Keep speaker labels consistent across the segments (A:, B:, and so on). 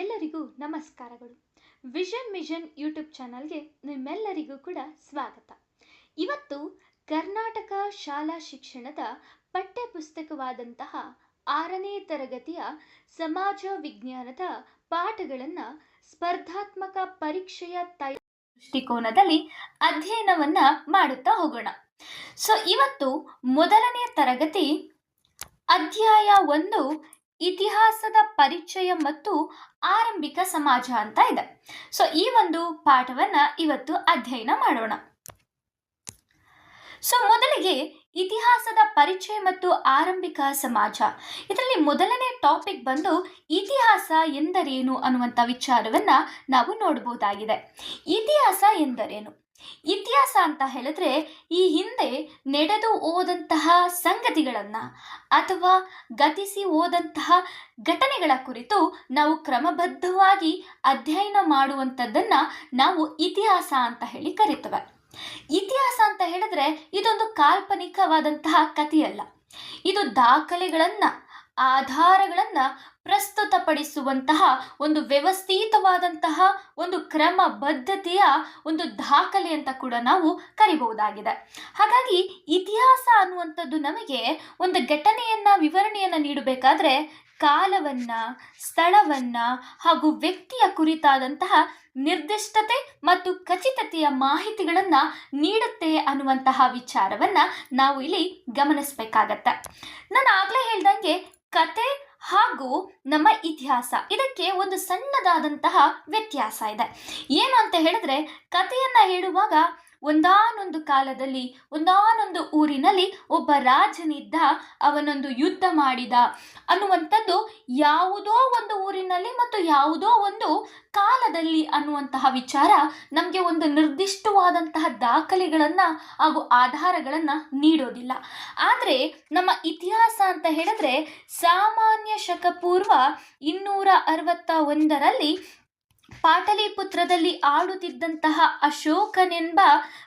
A: ಎಲ್ಲರಿಗೂ ನಮಸ್ಕಾರಗಳು. Vision mission YouTube ಚಾನಲ್ಗೆ ನಿಮ್ಮೆಲ್ಲರಿಗೂ ಕೂಡ ಸ್ವಾಗತ. ಇವತ್ತು ಕರ್ನಾಟಕ ಶಾಲಾ ಶಿಕ್ಷಣದ ಪಠ್ಯಪುಸ್ತಕವಾದಂತಹ ಆರನೇ ತರಗತಿಯ ಸಮಾಜ ವಿಜ್ಞಾನದ ಪಾಠಗಳನ್ನು ಸ್ಪರ್ಧಾತ್ಮಕ ಪರೀಕ್ಷೆಯ ತಯ ದೃಷ್ಟಿಕೋನದಲ್ಲಿ ಅಧ್ಯಯನವನ್ನ ಮಾಡುತ್ತಾ ಹೋಗೋಣ. ಸೊ ಇವತ್ತು ಮೊದಲನೇ ತರಗತಿ ಅಧ್ಯಾಯ ಒಂದು ಇತಿಹಾಸದ ಪರಿಚಯ ಮತ್ತು ಆರಂಭಿಕ ಸಮಾಜ ಅಂತ ಇದೆ. ಸೊ ಈ ಒಂದು ಪಾಠವನ್ನ ಇವತ್ತು ಅಧ್ಯಯನ ಮಾಡೋಣ. ಸೊ ಮೊದಲಿಗೆ ಇತಿಹಾಸದ ಪರಿಚಯ ಮತ್ತು ಆರಂಭಿಕ ಸಮಾಜ. ಇದರಲ್ಲಿ ಮೊದಲನೇ ಟಾಪಿಕ್ ಬಂದು ಇತಿಹಾಸ ಎಂದರೇನು ಅನ್ನುವಂಥ ವಿಚಾರವನ್ನ ನಾವು ನೋಡಬಹುದಾಗಿದೆ ಇತಿಹಾಸ ಎಂದರೇನು? ಇತಿಹಾಸ ಅಂತ ಹೇಳಿದ್ರೆ ಈ ಹಿಂದೆ ನಡೆದು ಹೋದಂತಹ ಸಂಗತಿಗಳನ್ನು ಅಥವಾ ಗತಿಸಿ ಹೋದಂತಹ ಘಟನೆಗಳ ಕುರಿತು ನಾವು ಕ್ರಮಬದ್ಧವಾಗಿ ಅಧ್ಯಯನ ಮಾಡುವಂಥದ್ದನ್ನು ನಾವು ಇತಿಹಾಸ ಅಂತ ಹೇಳಿ ಕರಿತೇವೆ. ಇತಿಹಾಸ ಅಂತ ಹೇಳಿದ್ರೆ ಇದೊಂದು ಕಾಲ್ಪನಿಕವಾದಂತಹ ಕಥೆಯಲ್ಲ. ಇದು ದಾಖಲೆಗಳನ್ನು ಆಧಾರಗಳನ್ನು ಪ್ರಸ್ತುತಪಡಿಸುವಂತಹ ಒಂದು ವ್ಯವಸ್ಥಿತವಾದಂತಹ ಒಂದು ಕ್ರಮಬದ್ಧತೆಯ ಒಂದು ದಾಖಲೆ ಅಂತ ಕೂಡ ನಾವು ಕರಿಬಹುದಾಗಿದೆ. ಹಾಗಾಗಿ ಇತಿಹಾಸ ಅನ್ನುವಂಥದ್ದು ನಮಗೆ ಒಂದು ಘಟನೆಯನ್ನ, ವಿವರಣೆಯನ್ನು ನೀಡಬೇಕಾದ್ರೆ ಕಾಲವನ್ನ, ಸ್ಥಳವನ್ನ ಹಾಗೂ ವ್ಯಕ್ತಿಯ ಕುರಿತಾದಂತಹ ನಿರ್ದಿಷ್ಟತೆ ಮತ್ತು ಖಚಿತತೆಯ ಮಾಹಿತಿಗಳನ್ನು ನೀಡುತ್ತೆ ಅನ್ನುವಂತಹ ವಿಚಾರವನ್ನ ನಾವು ಇಲ್ಲಿ ಗಮನಿಸಬೇಕಾಗತ್ತೆ. ನಾನು ಆಗಲೇ ಹೇಳ್ದಂಗೆ ಕತೆ ಹಾಗೂ ನಮ್ಮ ಇತಿಹಾಸ. ಇದಕ್ಕೆ ಒಂದು ಸಣ್ಣದಾದಂತಹ ವ್ಯತ್ಯಾಸ ಇದೆ. ಏನು ಅಂತ ಹೇಳಿದ್ರೆ ಕಥೆಯನ್ನ ಹೇಳುವಾಗ ಒಂದಾನೊಂದು ಕಾಲದಲ್ಲಿ, ಒಂದಾನೊಂದು ಊರಿನಲ್ಲಿ ಒಬ್ಬ ರಾಜನಿದ್ದ, ಅವನೊಂದು ಯುದ್ಧ ಮಾಡಿದ. ಅನ್ನುವಂಥದ್ದು ಯಾವುದೋ ಒಂದು ಊರಿನಲ್ಲಿ ಮತ್ತು ಯಾವುದೋ ಒಂದು ಕಾಲದಲ್ಲಿ ಅನ್ನುವಂತಹ ವಿಚಾರ ನಮಗೆ ಒಂದು ನಿರ್ದಿಷ್ಟವಾದಂತಹ ದಾಖಲೆಗಳನ್ನು ಹಾಗೂ ಆಧಾರಗಳನ್ನು ನೀಡೋದಿಲ್ಲ. ಆದರೆ ನಮ್ಮ ಇತಿಹಾಸ ಅಂತ ಹೇಳಿದ್ರೆ ಸಾಮಾನ್ಯ ಶಕಪೂರ್ವ ಇನ್ನೂರ ಅರವತ್ತ ಒಂದರಲ್ಲಿ ಪಾಟಲಿಪುತ್ರದಲ್ಲಿ ಆಳುತ್ತಿದ್ದಂತಹ ಅಶೋಕನೆಂಬ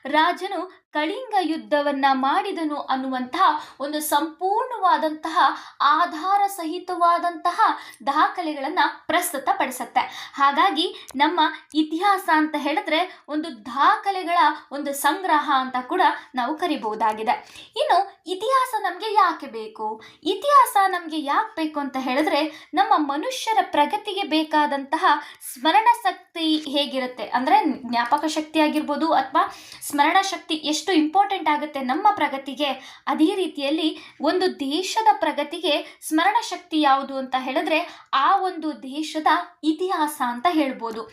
A: ರಾಜನು ಕಳಿಂಗ ಯುದ್ಧವನ್ನ ಮಾಡಿದನು ಅನ್ನುವಂತಹ ಒಂದು ಸಂಪೂರ್ಣವಾದಂತಹ ಆಧಾರ ಸಹಿತವಾದಂತಹ ದಾಖಲೆಗಳನ್ನು ಪ್ರಸ್ತುತಪಡಿಸುತ್ತೆ. ಹಾಗಾಗಿ ನಮ್ಮ ಇತಿಹಾಸ ಅಂತ ಹೇಳಿದ್ರೆ ಒಂದು ದಾಖಲೆಗಳ ಒಂದು ಸಂಗ್ರಹ ಅಂತ ಕೂಡ ನಾವು ಕರಿಬಹುದಾಗಿದೆ. ಇನ್ನು ಇತಿಹಾಸ ನಮಗೆ ಯಾಕೆ ಬೇಕು? ಇತಿಹಾಸ ನಮಗೆ ಯಾಕೆ ಬೇಕು ಅಂತ ಹೇಳಿದ್ರೆ ನಮ್ಮ ಮನುಷ್ಯರ ಪ್ರಗತಿಗೆ ಬೇಕಾದಂತಹ ಸ್ಮರಣ ಶಕ್ತಿ ಹೇಗಿರುತ್ತೆ? ಅಂದರೆ ಜ್ಞಾಪಕ ಶಕ್ತಿ ಆಗಿರ್ಬೋದು ಅಥವಾ ಸ್ಮರಣ ಶಕ್ತಿ ಎಷ್ಟು ಇಂಪಾರ್ಟೆಂಟ್ ಆಗುತ್ತೆ ನಮ್ಮ ಪ್ರಗತಿಗೆ, ಅದೇ ರೀತಿಯಲ್ಲಿ ಒಂದು ದೇಶದ ಪ್ರಗತಿಗೆ ಸ್ಮರಣ ಶಕ್ತಿ ಯಾವುದು ಅಂತ ಹೇಳಿದ್ರೆ ಆ ಒಂದು ದೇಶದ ಇತಿಹಾಸ ಅಂತ ಹೇಳ್ಬೋದು.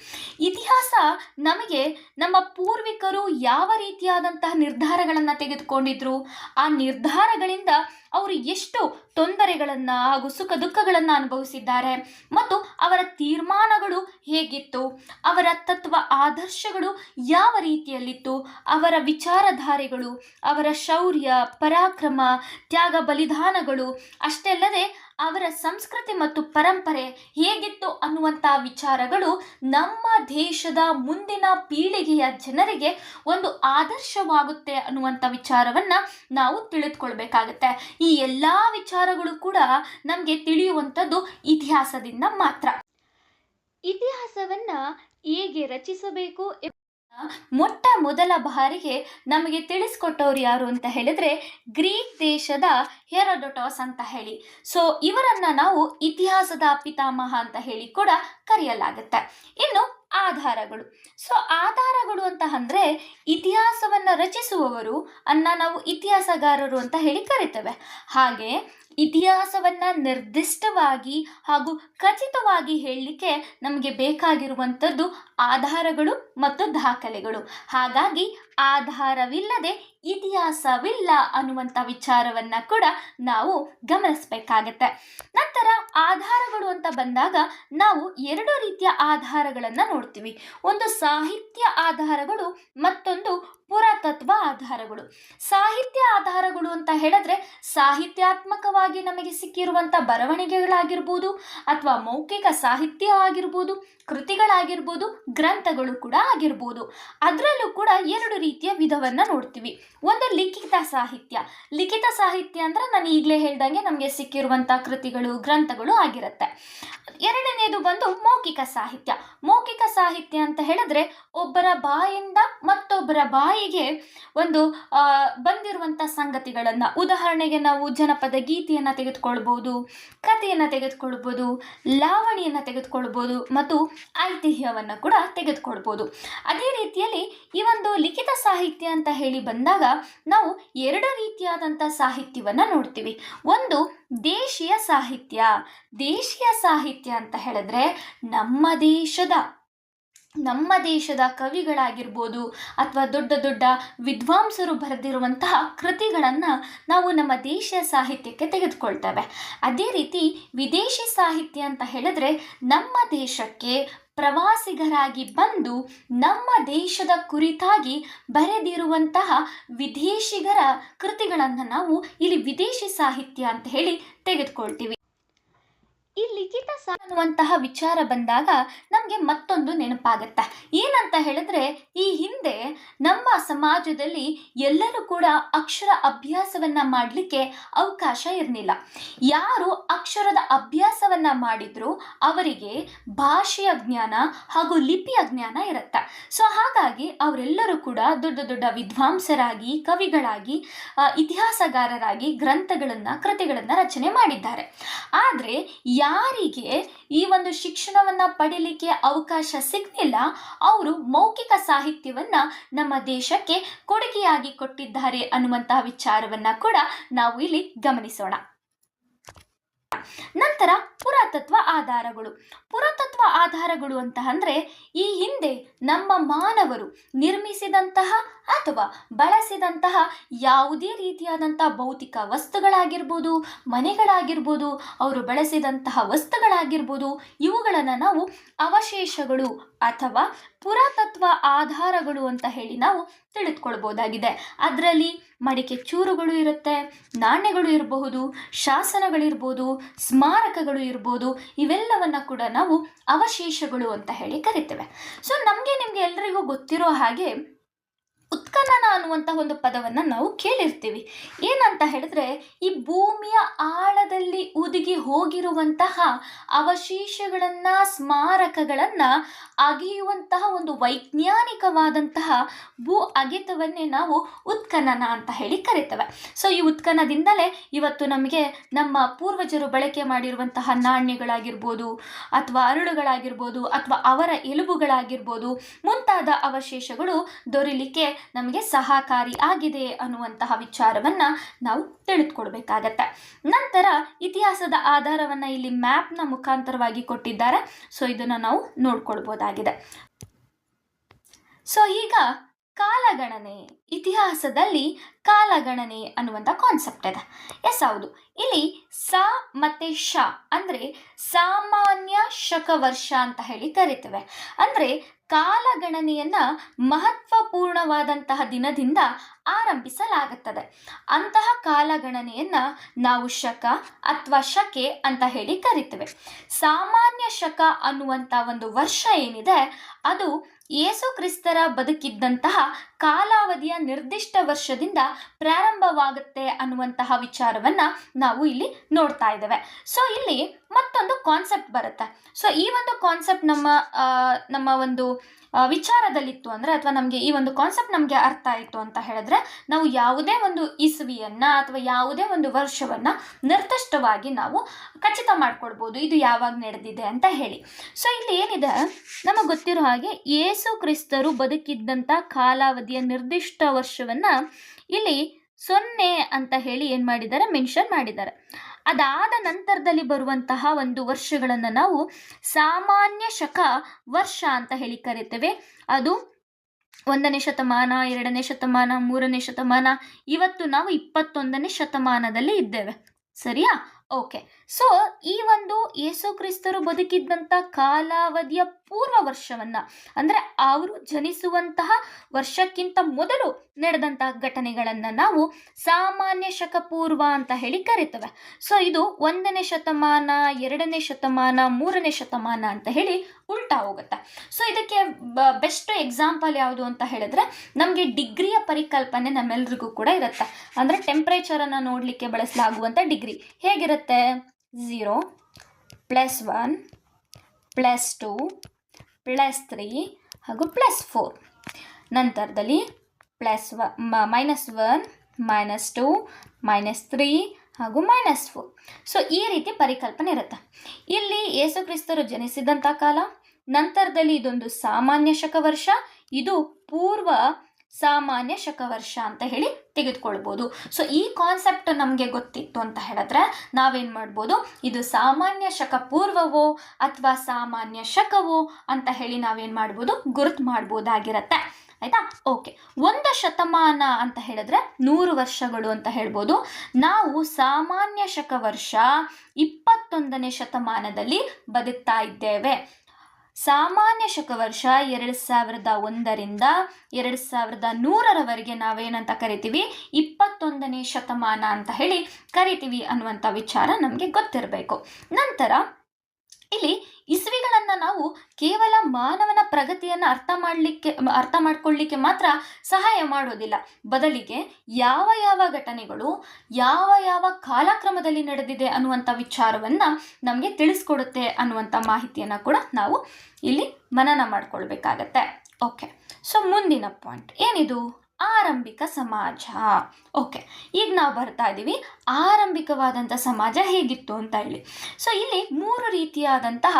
A: ಇತಿಹಾಸ ನಮಗೆ ನಮ್ಮ ಪೂರ್ವಿಕರು ಯಾವ ರೀತಿಯಾದಂತಹ ನಿರ್ಧಾರಗಳನ್ನು ತೆಗೆದುಕೊಂಡಿದ್ರು? ಆ ನಿರ್ಧಾರಗಳಿಂದ ಅವರು ಎಷ್ಟು ತೊಂದರೆಗಳನ್ನು ಹಾಗೂ ಸುಖ ದುಃಖಗಳನ್ನು ಅನುಭವಿಸಿದ್ದಾರೆ. ಮತ್ತು ಅವರ ತೀರ್ಮಾನಗಳು ಹೇಗಿತ್ತು? ಅವರ ತತ್ವ ಆದರ್ಶಗಳು ಯಾವ ರೀತಿಯಲ್ಲಿತ್ತು? ಅವರ ವಿಚಾರಧಾರೆಗಳು, ಅವರ ಶೌರ್ಯ, ಪರಾಕ್ರಮ, ತ್ಯಾಗ ಬಲಿದಾನಗಳು, ಅಷ್ಟೇ ಅವರ ಸಂಸ್ಕೃತಿ ಮತ್ತು ಪರಂಪರೆ ಹೇಗಿತ್ತು ಅನ್ನುವಂಥ ವಿಚಾರಗಳು ನಮ್ಮ ದೇಶದ ಮುಂದಿನ ಪೀಳಿಗೆಯ ಜನರಿಗೆ ಒಂದು ಆದರ್ಶವಾಗುತ್ತೆ ಅನ್ನುವಂಥ ವಿಚಾರವನ್ನು ನಾವು ತಿಳಿದುಕೊಳ್ಬೇಕಾಗತ್ತೆ. ಈ ಎಲ್ಲ ವಿಚಾರಗಳು ಕೂಡ ನಮಗೆ ತಿಳಿಯುವಂಥದ್ದು ಇತಿಹಾಸದಿಂದ ಮಾತ್ರ. ಇತಿಹಾಸವನ್ನು ಹೇಗೆ ರಚಿಸಬೇಕು ಮೊಟ್ಟ ಮೊದಲ ಬಾರಿಗೆ ನಮಗೆ ತಿಳಿಸ್ಕೊಟ್ಟವ್ರು ಯಾರು ಅಂತ ಹೇಳಿದ್ರೆ ಗ್ರೀಕ್ ದೇಶದ ಹೆರಡೊಟಾಸ್ ಅಂತ ಹೇಳಿ. ಸೊ ಇವರನ್ನ ನಾವು ಇತಿಹಾಸದ ಪಿತಾಮಹ ಅಂತ ಹೇಳಿ ಕೂಡ ಕರೆಯಲಾಗುತ್ತೆ. ಇನ್ನು ಆಧಾರಗಳು. ಸೊ ಆಧಾರಗಳು ಅಂತ ಅಂದರೆ ಇತಿಹಾಸವನ್ನು ರಚಿಸುವವರು ಅನ್ನ ನಾವು ಇತಿಹಾಸಗಾರರು ಅಂತ ಹೇಳಿ ಕರಿತೇವೆ. ಹಾಗೆ ಇತಿಹಾಸವನ್ನು ನಿರ್ದಿಷ್ಟವಾಗಿ ಹಾಗೂ ಖಚಿತವಾಗಿ ಹೇಳಲಿಕ್ಕೆ ನಮಗೆ ಬೇಕಾಗಿರುವಂಥದ್ದು ಆಧಾರಗಳು ಮತ್ತು ದಾಖಲೆಗಳು. ಹಾಗಾಗಿ ಆಧಾರವಿಲ್ಲದೆ ಇತಿಹಾಸವಿಲ್ಲ ಅನ್ನುವಂಥ ವಿಚಾರವನ್ನು ಕೂಡ ನಾವು ಗಮನಿಸಬೇಕಾಗತ್ತೆ. ನಂತರ ಆಧಾರಗಳು ಅಂತ ಬಂದಾಗ ನಾವು ಎರಡು ರೀತಿಯ ಆಧಾರಗಳನ್ನು ನೋಡ್ತೀವಿ. ಒಂದು ಸಾಹಿತ್ಯ ಆಧಾರಗಳು ಪುರಾತತ್ವ ಆಧಾರಗಳು. ಸಾಹಿತ್ಯ ಆಧಾರಗಳು ಅಂತ ಹೇಳಿದ್ರೆ ಸಾಹಿತ್ಯಾತ್ಮಕವಾಗಿ ನಮಗೆ ಸಿಕ್ಕಿರುವಂಥ ಬರವಣಿಗೆಗಳಾಗಿರ್ಬೋದು ಅಥವಾ ಮೌಖಿಕ ಸಾಹಿತ್ಯ ಆಗಿರ್ಬೋದು, ಕೃತಿಗಳಾಗಿರ್ಬೋದು, ಗ್ರಂಥಗಳು ಕೂಡ ಆಗಿರ್ಬೋದು. ಅದರಲ್ಲೂ ಕೂಡ ಎರಡು ರೀತಿಯ ವಿಧವನ್ನು ನೋಡ್ತೀವಿ. ಒಂದು ಲಿಖಿತ ಸಾಹಿತ್ಯ. ಲಿಖಿತ ಸಾಹಿತ್ಯ ಅಂದ್ರೆ ನಾನು ಈಗಲೇ ಹೇಳ್ದಂಗೆ ನಮಗೆ ಸಿಕ್ಕಿರುವಂಥ ಕೃತಿಗಳು, ಗ್ರಂಥಗಳು ಆಗಿರುತ್ತೆ. ಎರಡನೇದು ಬಂದು ಮೌಖಿಕ ಸಾಹಿತ್ಯ. ಮೌಖಿಕ ಸಾಹಿತ್ಯ ಅಂತ ಹೇಳಿದ್ರೆ ಒಬ್ಬರ ಬಾಯಿಂದ ಮತ್ತೊಬ್ಬರ ಬಾಯಿಗೆ ಒಂದು ಬಂದಿರುವಂಥ ಸಂಗತಿಗಳನ್ನು. ಉದಾಹರಣೆಗೆ ನಾವು ಜನಪದ ಗೀತೆಯನ್ನು ತೆಗೆದುಕೊಳ್ಬೋದು, ಕಥೆಯನ್ನು ತೆಗೆದುಕೊಳ್ಬೋದು, ಲಾವಣಿಯನ್ನು ತೆಗೆದುಕೊಳ್ಬೋದು ಮತ್ತು ಐತಿಹ್ಯವನ್ನು ಕೂಡ ತೆಗೆದುಕೊಳ್ಬೋದು. ಅದೇ ರೀತಿಯಲ್ಲಿ ಈ ಒಂದು ಲಿಖಿತ ಸಾಹಿತ್ಯ ಅಂತ ಹೇಳಿ ಬಂದಾಗ ನಾವು ಎರಡು ರೀತಿಯಾದಂಥ ಸಾಹಿತ್ಯವನ್ನು ನೋಡ್ತೀವಿ. ಒಂದು, ದೇಶೀಯ ಸಾಹಿತ್ಯ. ದೇಶೀಯ ಸಾಹಿತ್ಯ ಅಂತ ಹೇಳಿದ್ರೆ ನಮ್ಮ ದೇಶದ ನಮ್ಮ ದೇಶದ ಕವಿಗಳಾಗಿರ್ಬೋದು ಅಥವಾ ದೊಡ್ಡ ದೊಡ್ಡ ವಿದ್ವಾಂಸರು ಬರೆದಿರುವಂತಹ ಕೃತಿಗಳನ್ನು ನಾವು ನಮ್ಮ ದೇಶೀಯ ಸಾಹಿತ್ಯಕ್ಕೆ ತೆಗೆದುಕೊಳ್ತೇವೆ. ಅದೇ ರೀತಿ ವಿದೇಶಿ ಸಾಹಿತ್ಯ ಅಂತ ಹೇಳಿದ್ರೆ ನಮ್ಮ ದೇಶಕ್ಕೆ ಪ್ರವಾಸಿಗರಾಗಿ ಬಂದು ನಮ್ಮ ದೇಶದ ಕುರಿತಾಗಿ ಬರೆದಿರುವಂತಹ ವಿದೇಶಿಗರ ಕೃತಿಗಳನ್ನು ನಾವು ಇಲ್ಲಿ ವಿದೇಶಿ ಸಾಹಿತ್ಯ ಅಂತ ಹೇಳಿ ತೆಗೆದುಕೊಳ್ತೀವಿ. ಈ ಲಿಖಿತ ಅನ್ನುವಂತಹ ವಿಚಾರ ಬಂದಾಗ ನಮಗೆ ಮತ್ತೊಂದು ನೆನಪಾಗತ್ತೆ. ಏನಂತ ಹೇಳಿದ್ರೆ ಈ ಹಿಂದೆ ನಮ್ಮ ಸಮಾಜದಲ್ಲಿ ಎಲ್ಲರೂ ಕೂಡ ಅಕ್ಷರ ಅಭ್ಯಾಸವನ್ನ ಮಾಡಲಿಕ್ಕೆ ಅವಕಾಶ ಇರಲಿಲ್ಲ. ಯಾರು ಅಕ್ಷರದ ಅಭ್ಯಾಸವನ್ನ ಮಾಡಿದ್ರು ಅವರಿಗೆ ಭಾಷೆಯ ಜ್ಞಾನ ಹಾಗೂ ಲಿಪಿಯ ಜ್ಞಾನ ಇರುತ್ತೆ. ಸೊ ಹಾಗಾಗಿ ಅವರೆಲ್ಲರೂ ಕೂಡ ದೊಡ್ಡ ದೊಡ್ಡ ವಿದ್ವಾಂಸರಾಗಿ, ಕವಿಗಳಾಗಿ ಇತಿಹಾಸಗಾರರಾಗಿ ಗ್ರಂಥಗಳನ್ನು, ಕೃತಿಗಳನ್ನು ರಚನೆ ಮಾಡಿದ್ದಾರೆ. ಆದರೆ ಯಾರಿಗೆ ಈ ಒಂದು ಶಿಕ್ಷಣವನ್ನು ಪಡೀಲಿಕ್ಕೆ ಅವಕಾಶ ಸಿಗಲಿಲ್ಲ, ಅವರು ಮೌಖಿಕ ಸಾಹಿತ್ಯವನ್ನ ನಮ್ಮ ದೇಶಕ್ಕೆ ಕೊಡುಗೆಯಾಗಿ ಕೊಟ್ಟಿದ್ದಾರೆ ಅನ್ನುವಂತಹ ವಿಚಾರವನ್ನ ಕೂಡ ನಾವು ಇಲ್ಲಿ ಗಮನಿಸೋಣ. ನಂತರ ಪುರಾತತ್ವ ಆಧಾರಗಳು. ಪುರಾತತ್ವ ಆಧಾರಗಳು ಅಂತ ಅಂದ್ರೆ ಈ ಹಿಂದೆ ನಮ್ಮ ಮಾನವರು ನಿರ್ಮಿಸಿದಂತಹ ಅಥವಾ ಬಳಸಿದಂತಹ ಯಾವುದೇ ರೀತಿಯಾದಂತಹ ಭೌತಿಕ ವಸ್ತುಗಳಾಗಿರ್ಬೋದು, ಮನೆಗಳಾಗಿರ್ಬೋದು, ಅವರು ಬಳಸಿದಂತಹ ವಸ್ತುಗಳಾಗಿರ್ಬೋದು, ಇವುಗಳನ್ನು ನಾವು ಅವಶೇಷಗಳು ಅಥವಾ ಪುರಾತತ್ವ ಆಧಾರಗಳು ಅಂತ ಹೇಳಿ ನಾವು ತಿಳಿದುಕೊಳ್ಬೋದಾಗಿದೆ. ಅದರಲ್ಲಿ ಮಡಿಕೆ ಚೂರುಗಳು ಇರುತ್ತೆ, ನಾಣ್ಯಗಳು ಇರಬಹುದು, ಶಾಸನಗಳಿರ್ಬೋದು, ಸ್ಮಾರಕಗಳು ಇರ್ಬೋದು, ಇವೆಲ್ಲವನ್ನು ಕೂಡ ನಾವು ಅವಶೇಷಗಳು ಅಂತ ಹೇಳಿ ಕರಿತೇವೆ. ಸೊ ನಮಗೆ ನಿಮಗೆ ಎಲ್ರಿಗೂ ಗೊತ್ತಿರೋ ಹಾಗೆ ಅನ್ನುವಂಥ ಒಂದು ಪದವನ್ನು ನಾವು ಕೇಳಿರ್ತೀವಿ. ಏನಂತ ಹೇಳಿದ್ರೆ, ಈ ಭೂಮಿಯ ಆಳದಲ್ಲಿ ಉದುಗಿ ಹೋಗಿರುವಂತಹ ಅವಶೇಷಗಳನ್ನು, ಸ್ಮಾರಕಗಳನ್ನು ಅಗೆಯುವಂತಹ ಒಂದು ವೈಜ್ಞಾನಿಕವಾದಂತಹ ಭೂ ಅಗೆತವನ್ನೇ ನಾವು ಉತ್ಖನನ ಅಂತ ಹೇಳಿ ಕರಿತೇವೆ. ಸೊ ಈ ಉತ್ಖನದಿಂದಲೇ ಇವತ್ತು ನಮಗೆ ನಮ್ಮ ಪೂರ್ವಜರು ಬಳಕೆ ಮಾಡಿರುವಂತಹ ನಾಣ್ಯಗಳಾಗಿರ್ಬೋದು, ಅಥವಾ ಅರಳುಗಳಾಗಿರ್ಬೋದು, ಅಥವಾ ಅವರ ಎಲುಬುಗಳಾಗಿರ್ಬೋದು, ಮುಂತಾದ ಅವಶೇಷಗಳು ದೊರೆಯಲಿಕ್ಕೆ ನಮಗೆ ಸಹಕಾರಿ ಆಗಿದೆ ಅನ್ನುವಂತಹ ವಿಚಾರವನ್ನು ನಾವು ತಿಳಿದುಕೊಡ್ಬೇಕಾಗತ್ತೆ. ನಂತರ ಇತಿಹಾಸದ ಆಧಾರವನ್ನು ಇಲ್ಲಿ ಮ್ಯಾಪ್ನ ಮುಖಾಂತರವಾಗಿ ಕೊಟ್ಟಿದ್ದಾರೆ. ಸೊ ಇದನ್ನು ನಾವು ನೋಡ್ಕೊಳ್ಬೋದಾಗಿದೆ. ಸೊ ಈಗ ಕಾಲಗಣನೆ, ಇತಿಹಾಸದಲ್ಲಿ ಕಾಲಗಣನೆ ಅನ್ನುವಂಥ ಕಾನ್ಸೆಪ್ಟ್ ಇದೆ. ಎಸ್ ಹೌದು. ಇಲ್ಲಿ ಸ ಮತ್ತು ಶ ಅಂದರೆ ಸಾಮಾನ್ಯ ಶಕವರ್ಷ ಅಂತ ಹೇಳಿ ಕರಿತೇವೆ. ಅಂದರೆ ಕಾಲಗಣನೆಯನ್ನ ಮಹತ್ವಪೂರ್ಣವಾದಂತಹ ದಿನದಿಂದ ಆರಂಭಿಸಲಾಗುತ್ತದೆ. ಅಂತಹ ಕಾಲಗಣನೆಯನ್ನು ನಾವು ಶಕ ಅಥವಾ ಶಕೆ ಅಂತ ಹೇಳಿ ಕರಿತೇವೆ. ಸಾಮಾನ್ಯ ಶಕ ಅನ್ನುವಂಥ ಒಂದು ವರ್ಷ ಏನಿದೆ, ಅದು ಯೇಸು ಕ್ರಿಸ್ತರ ಬದುಕಿದ್ದಂತಹ ಕಾಲಾವಧಿಯ ನಿರ್ದಿಷ್ಟ ವರ್ಷದಿಂದ ಪ್ರಾರಂಭವಾಗುತ್ತೆ ಅನ್ನುವಂತಹ ವಿಚಾರವನ್ನ ನಾವು ಇಲ್ಲಿ ನೋಡ್ತಾ ಇದ್ದೇವೆ. ಸೊ ಇಲ್ಲಿ ಮತ್ತೊಂದು ಕಾನ್ಸೆಪ್ಟ್ ಬರುತ್ತೆ. ಸೊ ಈ ಒಂದು ಕಾನ್ಸೆಪ್ಟ್ ನಮ್ಮ ನಮ್ಮ ಒಂದು ವಿಚಾರದಲ್ಲಿತ್ತು ಅಂದರೆ ಅಥವಾ ನಮಗೆ ಈ ಒಂದು ಕಾನ್ಸೆಪ್ಟ್ ನಮಗೆ ಅರ್ಥ ಆಯಿತು ಅಂತ ಹೇಳಿದ್ರೆ ನಾವು ಯಾವುದೇ ಒಂದು ಇಸವಿಯನ್ನು ಅಥವಾ ಯಾವುದೇ ಒಂದು ವರ್ಷವನ್ನು ನಿರ್ದಿಷ್ಟವಾಗಿ ನಾವು ಖಚಿತ ಮಾಡ್ಕೊಳ್ಬೋದು ಇದು ಯಾವಾಗ ನಡೆದಿದೆ ಅಂತ ಹೇಳಿ. ಸೊ ಇಲ್ಲಿ ಏನಿದೆ? ನಮಗೆ ಗೊತ್ತಿರೋ ಹಾಗೆ ಯೇಸು ಕ್ರಿಸ್ತರು ಬದುಕಿದ್ದಂಥ ಕಾಲಾವಧಿಯ ನಿರ್ದಿಷ್ಟ ವರ್ಷವನ್ನು ಇಲ್ಲಿ ಸೊನ್ನೆ ಅಂತ ಹೇಳಿ ಏನು ಮಾಡಿದ್ದಾರೆ? ಮೆನ್ಷನ್ ಮಾಡಿದ್ದಾರೆ. ಅದಾದ ನಂತರದಲ್ಲಿ ಬರುವಂತಹ ಒಂದು ವರ್ಷಗಳನ್ನು ನಾವು ಸಾಮಾನ್ಯ ಶಕ ವರ್ಷ ಅಂತ ಹೇಳಿ ಕರಿತೇವೆ. ಅದು ಒಂದನೇ ಶತಮಾನ, ಎರಡನೇ ಶತಮಾನ, ಮೂರನೇ ಶತಮಾನ, ಇವತ್ತು ನಾವು ಇಪ್ಪತ್ತೊಂದನೇ ಶತಮಾನದಲ್ಲಿ ಇದ್ದೇವೆ. ಸರಿಯಾ? ಓಕೆ. ಸೊ ಈ ಒಂದು ಯೇಸು ಕ್ರಿಸ್ತರು ಬದುಕಿದ್ದಂಥ ಕಾಲಾವಧಿಯ ಪೂರ್ವ ವರ್ಷವನ್ನು. ಅಂದರೆ ಅವರು ಜನಿಸುವಂತಹ ವರ್ಷಕ್ಕಿಂತ ಮೊದಲು ನಡೆದಂತಹ ಘಟನೆಗಳನ್ನು ನಾವು ಸಾಮಾನ್ಯ ಶಕ ಪೂರ್ವ ಅಂತ ಹೇಳಿ ಕರಿತೇವೆ. ಸೊ ಇದು ಒಂದನೇ ಶತಮಾನ, ಎರಡನೇ ಶತಮಾನ, ಮೂರನೇ ಶತಮಾನ ಅಂತ ಹೇಳಿ ಉಲ್ಟಾ ಹೋಗುತ್ತೆ. ಸೊ ಇದಕ್ಕೆ ಬೆಸ್ಟ್ ಎಕ್ಸಾಂಪಲ್ ಯಾವುದು ಅಂತ ಹೇಳಿದ್ರೆ ನಮಗೆ ಡಿಗ್ರಿಯ ಪರಿಕಲ್ಪನೆ ನಮ್ಮೆಲ್ರಿಗೂ ಕೂಡ ಇರುತ್ತೆ. ಅಂದರೆ ಟೆಂಪ್ರೇಚರನ್ನು ನೋಡಲಿಕ್ಕೆ ಬಳಸಲಾಗುವಂಥ ಡಿಗ್ರಿ. ಹೇಗಿರುತ್ತೆ? Zero plus one plus two plus three ಹಾಗೂ ಪ್ಲಸ್ ಫೋರ್ ನಂತರದಲ್ಲಿ ಪ್ಲಸ್ ವ minus one minus two minus three ಹಾಗೂ ಮೈನಸ್ ಫೋರ್ ಸೊ ಈ ರೀತಿ ಪರಿಕಲ್ಪನೆ ಇರುತ್ತೆ. ಇಲ್ಲಿ ಯೇಸುಕ್ರಿಸ್ತರು ಜನಿಸಿದಂಥ ಕಾಲ, ನಂತರದಲ್ಲಿ ಇದೊಂದು ಸಾಮಾನ್ಯ ಶಕ ವರ್ಷ ಇದು ಪೂರ್ವ ಸಾಮಾನ್ಯ ಶಕವರ್ಷ ಅಂತ ಹೇಳಿ ತೆಗೆದುಕೊಳ್ಬೋದು. ಸೊ ಈ ಕಾನ್ಸೆಪ್ಟ್ ನಮಗೆ ಗೊತ್ತಿತ್ತು ಅಂತ ಹೇಳಿದ್ರೆ ನಾವೇನು ಮಾಡ್ಬೋದು? ಇದು ಸಾಮಾನ್ಯ ಶಕ ಪೂರ್ವವೋ ಅಥವಾ ಸಾಮಾನ್ಯ ಶಕವೋ ಅಂತ ಹೇಳಿ ನಾವೇನು ಮಾಡ್ಬೋದು? ಗುರುತು ಮಾಡ್ಬೋದಾಗಿರತ್ತೆ. ಆಯ್ತಾ? ಓಕೆ ಒಂದು ಶತಮಾನ ಅಂತ ಹೇಳಿದ್ರೆ ನೂರು ವರ್ಷಗಳು ಅಂತ ಹೇಳ್ಬೋದು. ನಾವು ಸಾಮಾನ್ಯ ಶಕ ವರ್ಷ ಇಪ್ಪತ್ತೊಂದನೇ ಶತಮಾನದಲ್ಲಿ ಬದುಕ್ತಾ ಇದ್ದೇವೆ. ಸಾಮಾನ್ಯ ಶಕವರ್ಷ ಎರಡು ಸಾವಿರದ ಒಂದರಿಂದ ಎರಡು ಸಾವಿರದ ನೂರರವರೆಗೆ ನಾವೇನಂತ ಕರಿತೀವಿ? ಇಪ್ಪತ್ತೊಂದನೇ ಶತಮಾನ ಅಂತ ಹೇಳಿ ಕರಿತೀವಿ ಅನ್ನುವಂಥ ವಿಚಾರ ನಮಗೆ ಗೊತ್ತಿರಬೇಕು. ನಂತರ ಇಲ್ಲಿ ಇಸವಿಗಳನ್ನು ನಾವು ಕೇವಲ ಮಾನವನ ಪ್ರಗತಿಯನ್ನು ಅರ್ಥ ಮಾಡಲಿಕ್ಕೆ, ಅರ್ಥ ಮಾಡ್ಕೊಳ್ಳಿಕ್ಕೆ ಮಾತ್ರ ಸಹಾಯ ಮಾಡೋದಿಲ್ಲ. ಬದಲಿಗೆ ಯಾವ ಯಾವ ಘಟನೆಗಳು, ಯಾವ ಯಾವ ಕಾಲಕ್ರಮದಲ್ಲಿ ನಡೆದಿದೆ ಅನ್ನುವಂಥ ವಿಚಾರವನ್ನು ನಮಗೆ ತಿಳಿಸ್ಕೊಡುತ್ತೆ ಅನ್ನುವಂಥ ಮಾಹಿತಿಯನ್ನು ಕೂಡ ನಾವು ಇಲ್ಲಿ ಮನನ ಮಾಡ್ಕೊಳ್ಬೇಕಾಗತ್ತೆ. ಓಕೆ ಸೊ ಮುಂದಿನ ಪಾಯಿಂಟ್ ಏನಿದು? ಆರಂಭಿಕ ಸಮಾಜ. ಓಕೆ ಈಗ ನಾವು ಬರ್ತಾ ಇದ್ದೀವಿ ಆರಂಭಿಕವಾದಂಥ ಸಮಾಜ ಹೇಗಿತ್ತು ಅಂತ ಹೇಳಿ. ಸೊ ಇಲ್ಲಿ ಮೂರು ರೀತಿಯಾದಂತಹ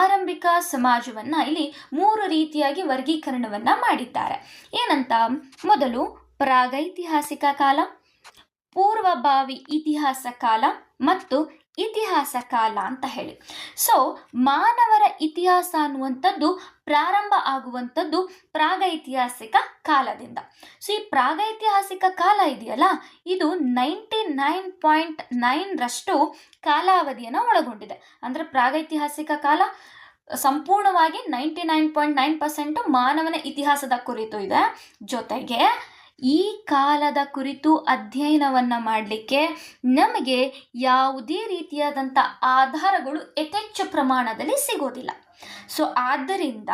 A: ಆರಂಭಿಕ ಸಮಾಜವನ್ನು ಇಲ್ಲಿ ಮೂರು ರೀತಿಯಾಗಿ ವರ್ಗೀಕರಣವನ್ನು ಮಾಡಿದ್ದಾರೆ. ಏನಂತ? ಮೊದಲು ಪ್ರಾಗೈತಿಹಾಸಿಕ ಕಾಲ, ಪೂರ್ವಭಾವಿ ಇತಿಹಾಸ ಕಾಲ ಮತ್ತು ಇತಿಹಾಸ ಕಾಲ ಅಂತ ಹೇಳಿ. ಸೊ ಮಾನವರ ಇತಿಹಾಸ ಅನ್ನುವಂಥದ್ದು ಪ್ರಾರಂಭ ಆಗುವಂಥದ್ದು ಪ್ರಾಗೈತಿಹಾಸಿಕ ಕಾಲದಿಂದ. ಸೊ ಈ ಪ್ರಾಗೈತಿಹಾಸಿಕ ಕಾಲ ಇದೆಯಲ್ಲ, ಇದು ನೈಂಟಿ ನೈನ್ ಪಾಯಿಂಟ್ ನೈನ್ರಷ್ಟು ಕಾಲಾವಧಿಯನ್ನು ಒಳಗೊಂಡಿದೆ. ಅಂದರೆ ಪ್ರಾಗೈತಿಹಾಸಿಕ ಕಾಲ, ಸಂಪೂರ್ಣವಾಗಿ ninety nine point nine percent ಮಾನವನ ಇತಿಹಾಸದ ಕುರಿತು ಇದೆ. ಜೊತೆಗೆ ಈ ಕಾಲದ ಕುರಿತು ಅಧ್ಯಯನವನ್ನು ಮಾಡಲಿಕ್ಕೆ ನಮಗೆ ಯಾವುದೇ ರೀತಿಯಾದಂಥ ಆಧಾರಗಳು ಯಥೇಚ್ಛ ಪ್ರಮಾಣದಲ್ಲಿ ಸಿಗೋದಿಲ್ಲ. ಸೊ ಆದ್ದರಿಂದ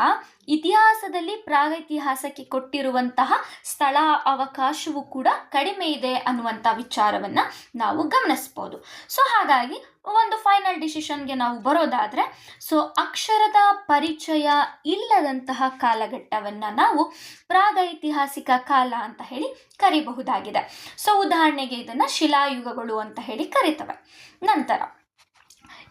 A: ಇತಿಹಾಸದಲ್ಲಿ ಪ್ರಾಗೈತಿಹಾಸಕ್ಕೆ ಕೊಟ್ಟಿರುವಂತಹ ಸ್ಥಳ ಅವಕಾಶವೂ ಕೂಡ ಕಡಿಮೆ ಇದೆ ಅನ್ನುವಂಥ ವಿಚಾರವನ್ನು ನಾವು ಗಮನಿಸ್ಬೋದು. ಸೊ ಹಾಗಾಗಿ ಒಂದು ಫೈನಲ್ ಡಿಸಿಷನ್ಗೆ ನಾವು ಬರೋದಾದರೆ ಸೊ ಅಕ್ಷರದ ಪರಿಚಯ ಇಲ್ಲದಂತಹ ಕಾಲಘಟ್ಟವನ್ನು ನಾವು ಪ್ರಾಗೈತಿಹಾಸಿಕ ಕಾಲ ಅಂತ ಹೇಳಿ ಕರಿಬಹುದಾಗಿದೆ. ಸೊ ಉದಾಹರಣೆಗೆ ಇದನ್ನು ಶಿಲಾಯುಗಗಳು ಅಂತ ಹೇಳಿ ಕರಿತವೆ. ನಂತರ,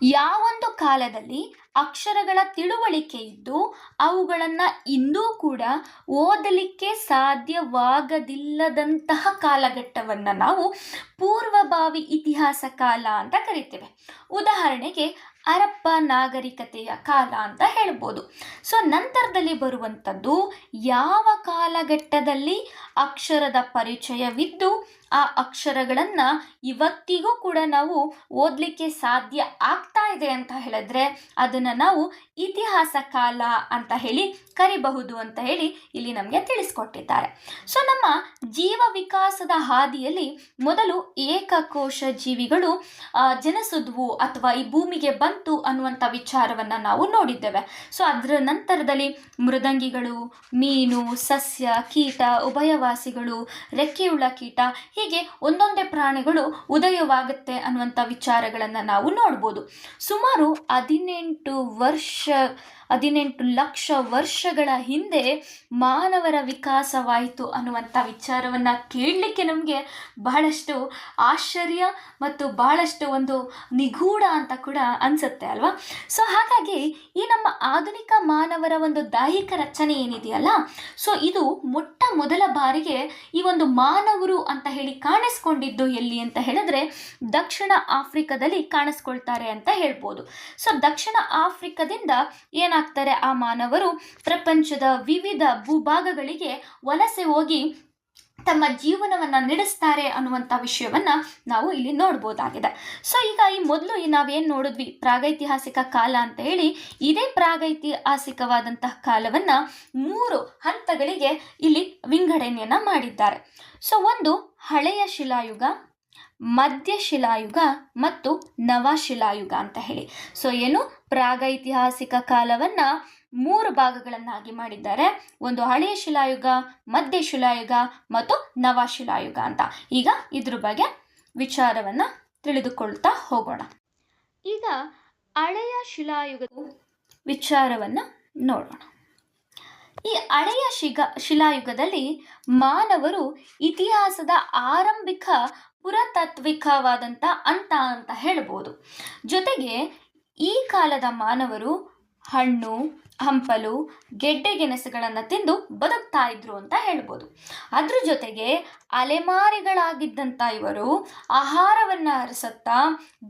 A: ಯಾವೊಂದು ಕಾಲದಲ್ಲಿ ಅಕ್ಷರಗಳ ತಿಳುವಳಿಕೆ ಇದ್ದು ಅವುಗಳನ್ನು ಇಂದೂ ಕೂಡ ಓದಲಿಕ್ಕೆ ಸಾಧ್ಯವಾಗದಿಲ್ಲದಂತಹ ಕಾಲಘಟ್ಟವನ್ನು ನಾವು ಪೂರ್ವಭಾವಿ ಇತಿಹಾಸ ಕಾಲ ಅಂತ ಕರಿತೇವೆ. ಉದಾಹರಣೆಗೆ ಹರಪ್ಪ ನಾಗರಿಕತೆಯ ಕಾಲ ಅಂತ ಹೇಳ್ಬೋದು. ಸೊ, ನಂತರದಲ್ಲಿ ಬರುವಂಥದ್ದು ಯಾವ ಕಾಲಘಟ್ಟದಲ್ಲಿ ಅಕ್ಷರದ ಪರಿಚಯವಿದ್ದು ಆ ಅಕ್ಷರಗಳನ್ನು ಇವತ್ತಿಗೂ ಕೂಡ ನಾವು ಓದಲಿಕ್ಕೆ ಸಾಧ್ಯ ಆಗ್ತಾ ಇದೆ ಅಂತ ಹೇಳಿದ್ರೆ, ಅದನ್ನು ನಾವು ಇತಿಹಾಸ ಕಾಲ ಅಂತ ಹೇಳಿ ಕರಿಬಹುದು ಅಂತ ಹೇಳಿ ಇಲ್ಲಿ ನಮಗೆ ತಿಳಿಸ್ಕೊಟ್ಟಿದ್ದಾರೆ. ಸೊ ನಮ್ಮ ಜೀವ ವಿಕಾಸದ ಹಾದಿಯಲ್ಲಿ ಮೊದಲು ಏಕಕೋಶ ಜೀವಿಗಳು ಜನಿಸಿದ್ವು ಅಥವಾ ಈ ಭೂಮಿಗೆ ಬಂತು ಅನ್ನುವಂಥ ವಿಚಾರವನ್ನು ನಾವು ನೋಡಿದ್ದೇವೆ. ಸೊ ಅದರ ನಂತರದಲ್ಲಿ ಮೃದಂಗಿಗಳು, ಮೀನು, ಸಸ್ಯ, ಕೀಟ, ಉಭಯವಾಸಿಗಳು ರೆಕ್ಕೆಯುಳ್ಳ ಕೀಟ ಹೀಗೆ ಒಂದೊಂದೇ ಪ್ರಾಣಿಗಳು ಉದಯವಾಗುತ್ತೆ ಅನ್ನುವಂಥ ವಿಚಾರಗಳನ್ನು ನಾವು ನೋಡ್ಬೋದು. ಸುಮಾರು ಹದಿನೆಂಟು ವರ್ಷ ಹದಿನೆಂಟು ಲಕ್ಷ ವರ್ಷಗಳ ಹಿಂದೆ ಮಾನವರ ವಿಕಾಸವಾಯಿತು ಅನ್ನುವಂಥ ವಿಚಾರವನ್ನು ಕೇಳಲಿಕ್ಕೆ ನಮಗೆ ಬಹಳಷ್ಟು ಆಶ್ಚರ್ಯ ಮತ್ತು ಬಹಳಷ್ಟು ಒಂದು ನಿಗೂಢ ಅಂತ ಕೂಡ ಅನಿಸುತ್ತೆ ಅಲ್ವಾ? ಸೊ ಹಾಗಾಗಿ ಈ ನಮ್ಮ ಆಧುನಿಕ ಮಾನವರ ಒಂದು ದೈಹಿಕ ರಚನೆ ಏನಿದೆಯಲ್ಲ ಸೊ ಇದು ಮೊಟ್ಟ ಮೊದಲ ಬಾರಿಗೆ ಈ ಒಂದು ಮಾನವರು ಅಂತ ಹೇಳಿ ಕಾಣಿಸ್ಕೊಂಡಿದ್ದು ಎಲ್ಲಿ ಅಂತ ಹೇಳಿದ್ರೆ ದಕ್ಷಿಣ ಆಫ್ರಿಕಾದಲ್ಲಿ ಕಾಣಿಸ್ಕೊಳ್ತಾರೆ ಅಂತ ಹೇಳ್ಬೋದು. ಸೊ ದಕ್ಷಿಣ ಆಫ್ರಿಕಾದಿಂದ ಏನಾಗ್ತಾರೆ ಆ ಮಾನವರು. ಪ್ರಪಂಚದ ವಿವಿಧ ಭೂಭಾಗಗಳಿಗೆ ವಲಸೆ ಹೋಗಿ ತಮ್ಮ ಜೀವನವನ್ನು ನಡೆಸ್ತಾರೆ ಅನ್ನುವಂಥ ವಿಷಯವನ್ನು ನಾವು ಇಲ್ಲಿ ನೋಡ್ಬೋದಾಗಿದೆ. ಸೊ ಈಗ ಈ ಮೊದಲು ನಾವೇನು ನೋಡಿದ್ವಿ? ಪ್ರಾಗೈತಿಹಾಸಿಕ ಕಾಲ ಅಂತ ಹೇಳಿ ಇದೇ ಪ್ರಾಗೈತಿಹಾಸಿಕವಾದಂತಹ ಕಾಲವನ್ನು ಮೂರು ಹಂತಗಳಿಗೆ ಇಲ್ಲಿ ವಿಂಗಡಣೆಯನ್ನು ಮಾಡಿದ್ದಾರೆ. ಸೊ ಒಂದು ಹಳೆಯ ಶಿಲಾಯುಗ ಮಧ್ಯ ಶಿಲಾಯುಗ ಮತ್ತು ನವಶಿಲಾಯುಗ ಅಂತ ಹೇಳಿ. ಸೊ ಏನು? ಪ್ರಾಗೈತಿಹಾಸಿಕ ಕಾಲವನ್ನು ಮೂರು ಭಾಗಗಳನ್ನಾಗಿ ಮಾಡಿದ್ದಾರೆ. ಒಂದು ಹಳೆಯ ಶಿಲಾಯುಗ, ಮಧ್ಯ ಶಿಲಾಯುಗ ಮತ್ತು ನವಶಿಲಾಯುಗ ಅಂತ. ಈಗ ಇದ್ರ ಬಗ್ಗೆ ವಿಚಾರವನ್ನು ತಿಳಿದುಕೊಳ್ತಾ ಹೋಗೋಣ. ಈಗ ಹಳೆಯ ಶಿಲಾಯುಗದ ವಿಚಾರವನ್ನು ನೋಡೋಣ. ಈ ಹಳೆಯ ಶಿಗ, ಶಿಲಾಯುಗದಲ್ಲಿ ಮಾನವರು ಇತಿಹಾಸದ ಆರಂಭಿಕ ಪುರಾತಾತ್ವಿಕವಾದಂಥ ಅಂತ ಅಂತ ಹೇಳ್ಬೋದು. ಜೊತೆಗೆ ಈ ಕಾಲದ ಮಾನವರು ಹಣ್ಣು ಹಂಪಲು ಗೆಡ್ಡೆ ಗೆಣಸುಗಳನ್ನು ತಿಂದು ಬದುಕ್ತಾ ಇದ್ರು ಅಂತ ಹೇಳ್ಬೋದು. ಅದ್ರ ಜೊತೆಗೆ ಅಲೆಮಾರಿಗಳಾಗಿದ್ದಂಥ ಇವರು ಆಹಾರವನ್ನು ಅರಸುತ್ತಾ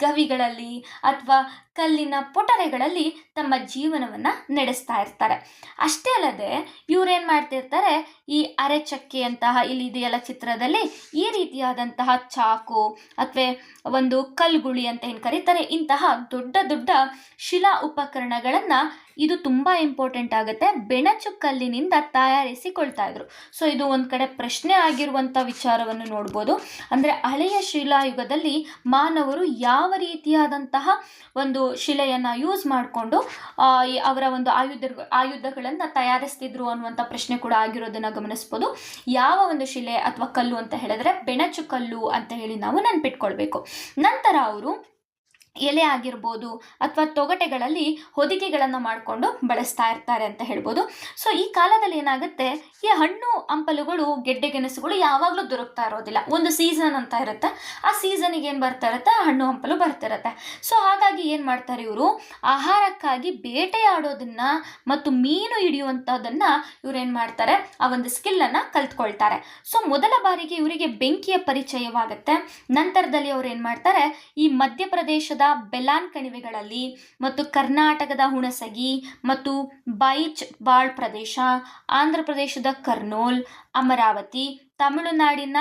A: ಗವಿಗಳಲ್ಲಿ ಅಥವಾ ಕಲ್ಲಿನ ಪೊಟರೆಗಳಲ್ಲಿ ತಮ್ಮ ಜೀವನವನ್ನು ನಡೆಸ್ತಾ ಇರ್ತಾರೆ. ಅಷ್ಟೇ ಅಲ್ಲದೆ ಇವರೇನು ಮಾಡ್ತಿರ್ತಾರೆ? ಈ ಅರೆಚಕ್ಕೆಯಂತಹ ಇಲ್ಲಿ ಇದೆಯಲ್ಲ ಚಿತ್ರದಲ್ಲಿ ಈ ರೀತಿಯಾದಂತಹ ಚಾಕು ಅಥವಾ ಒಂದು ಕಲ್ಗುಳಿ ಅಂತ ಏನು ಕರೀತಾರೆ? ಇಂತಹ ದೊಡ್ಡ ದೊಡ್ಡ ಶಿಲಾ ಉಪಕರಣಗಳನ್ನು ಇದು ತುಂಬ ಇಂಪಾರ್ಟೆಂಟ್ ಆಗುತ್ತೆ. ಬೆಣಚು ಕಲ್ಲಿನಿಂದ ತಯಾರಿಸಿಕೊಳ್ತಾ ಇದ್ರು. ಸೊ ಇದು ಒಂದು ಕಡೆ ಪ್ರಶ್ನೆ ಆಗಿರುವಂಥ ವಿಚಾರವನ್ನು ನೋಡ್ಬೋದು. ಅಂದರೆ ಹಳೆಯ ಶಿಲಾಯುಗದಲ್ಲಿ ಮಾನವರು ಯಾವ ರೀತಿಯಾದಂತಹ ಒಂದು ಶಿಲೆಯನ್ನು ಯೂಸ್ ಮಾಡಿಕೊಂಡು ಅವರ ಒಂದು ಆಯುಧ ಆಯುಧಗಳನ್ನು ತಯಾರಿಸ್ತಿದ್ರು ಅನ್ನುವಂಥ ಪ್ರಶ್ನೆ ಕೂಡ ಆಗಿರೋದನ್ನು ಗಮನಿಸ್ಬೋದು. ಯಾವ ಒಂದು ಶಿಲೆ ಅಥವಾ ಕಲ್ಲು ಅಂತ ಹೇಳಿದ್ರೆ ಬೆಣಚು ಕಲ್ಲು ಅಂತ ಹೇಳಿ ನಾವು ನೆನ್ಪಿಟ್ಕೊಳ್ಬೇಕು. ನಂತರ ಅವರು ಎಲೆ ಆಗಿರ್ಬೋದು ಅಥವಾ ತೊಗಟೆಗಳಲ್ಲಿ ಹೊದಿಕೆಗಳನ್ನು ಮಾಡಿಕೊಂಡು ಬಳಸ್ತಾ ಇರ್ತಾರೆ ಅಂತ ಹೇಳ್ಬೋದು. ಸೊ ಈ ಕಾಲದಲ್ಲಿ ಏನಾಗುತ್ತೆ? ಈ ಹಣ್ಣು ಹಂಪಲುಗಳು, ಗೆಡ್ಡೆ ಗೆಣಸುಗಳು ಯಾವಾಗಲೂ ದೊರಕ್ತಾ ಇರೋದಿಲ್ಲ. ಒಂದು ಸೀಸನ್ ಅಂತ ಇರುತ್ತೆ. ಆ ಸೀಸನಿಗೆ ಏನು ಬರ್ತಾ ಇರುತ್ತೆ? ಹಣ್ಣು ಹಂಪಲು ಬರ್ತಿರುತ್ತೆ ಸೊ ಹಾಗಾಗಿ ಏನು ಮಾಡ್ತಾರೆ ಇವರು? ಆಹಾರಕ್ಕಾಗಿ ಬೇಟೆಯಾಡೋದನ್ನ ಮತ್ತು ಮೀನು ಹಿಡಿಯುವಂಥದ್ದನ್ನು ಇವ್ರು ಏನು ಮಾಡ್ತಾರೆ? ಆ ಒಂದು ಸ್ಕಿಲ್ಲನ್ನು ಕಲ್ತ್ಕೊಳ್ತಾರೆ. ಸೊ ಮೊದಲ ಬಾರಿಗೆ ಇವರಿಗೆ ಬೆಂಕಿಯ ಪರಿಚಯವಾಗುತ್ತೆ. ನಂತರದಲ್ಲಿ ಅವ್ರು ಏನು ಮಾಡ್ತಾರೆ? ಈ ಮಧ್ಯಪ್ರದೇಶದ ಬೆಲಾನ್ ಕಣಿವೆಗಳಲ್ಲಿ ಮತ್ತು ಕರ್ನಾಟಕದ ಹುಣಸಗಿ ಮತ್ತು ಬೈಚ್ ಬಾಳ್ ಪ್ರದೇಶ ಆಂಧ್ರ ಪ್ರದೇಶದ ಕರ್ನೂಲ್ ಅಮರಾವತಿ ತಮಿಳುನಾಡಿನ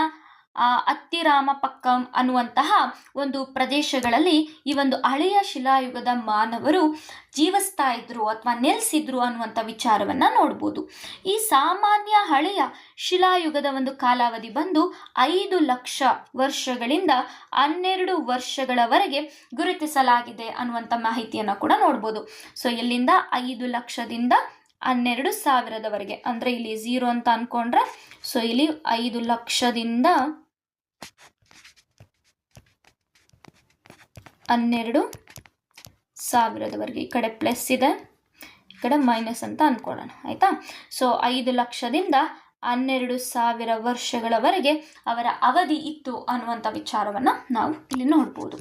A: ಅತ್ತಿರಾಮಪಕ್ಕಂ ಅನ್ನುವಂತಹ ಒಂದು ಪ್ರದೇಶಗಳಲ್ಲಿ ಈ ಒಂದು ಹಳೆಯ ಶಿಲಾಯುಗದ ಮಾನವರು ಜೀವಿಸ್ತಾ ಇದ್ರು ಅಥವಾ ನೆಲೆಸಿದ್ರು ಅನ್ನುವಂಥ ವಿಚಾರವನ್ನು ನೋಡ್ಬೋದು. ಈ ಸಾಮಾನ್ಯ ಹಳೆಯ ಶಿಲಾಯುಗದ ಒಂದು ಕಾಲಾವಧಿ ಬಂದು ಐದು ಲಕ್ಷ ವರ್ಷಗಳಿಂದ ಹನ್ನೆರಡು ವರ್ಷಗಳವರೆಗೆ ಗುರುತಿಸಲಾಗಿದೆ ಅನ್ನುವಂಥ ಮಾಹಿತಿಯನ್ನು ಕೂಡ ನೋಡ್ಬೋದು. ಸೊ ಇಲ್ಲಿಂದ ಐದು ಲಕ್ಷದಿಂದ ಹನ್ನೆರಡು ಸಾವಿರದವರೆಗೆ, ಅಂದರೆ ಇಲ್ಲಿ ಝೀರೋ ಅಂತ ಅಂದ್ಕೊಂಡ್ರೆ ಸೊ ಇಲ್ಲಿ ಐದು ಲಕ್ಷದಿಂದ ಹನ್ನೆರಡು ಸಾವಿರದವರೆಗೆ ಈ ಕಡೆ ಪ್ಲಸ್ ಇದೆ. ಈ ಕಡೆ ಮೈನಸ್ ಅಂತ ಅಂದ್ಕೊಳ್ಳೋಣ ಆಯಿತಾ? ಸೊ ಐದು ಲಕ್ಷದಿಂದ ಹನ್ನೆರಡು ಸಾವಿರ ವರ್ಷಗಳವರೆಗೆ ಅವರ ಅವಧಿ ಇತ್ತು ಅನ್ನುವಂಥ ವಿಚಾರವನ್ನು ನಾವು ಇಲ್ಲಿ ನೋಡ್ಬೋದು.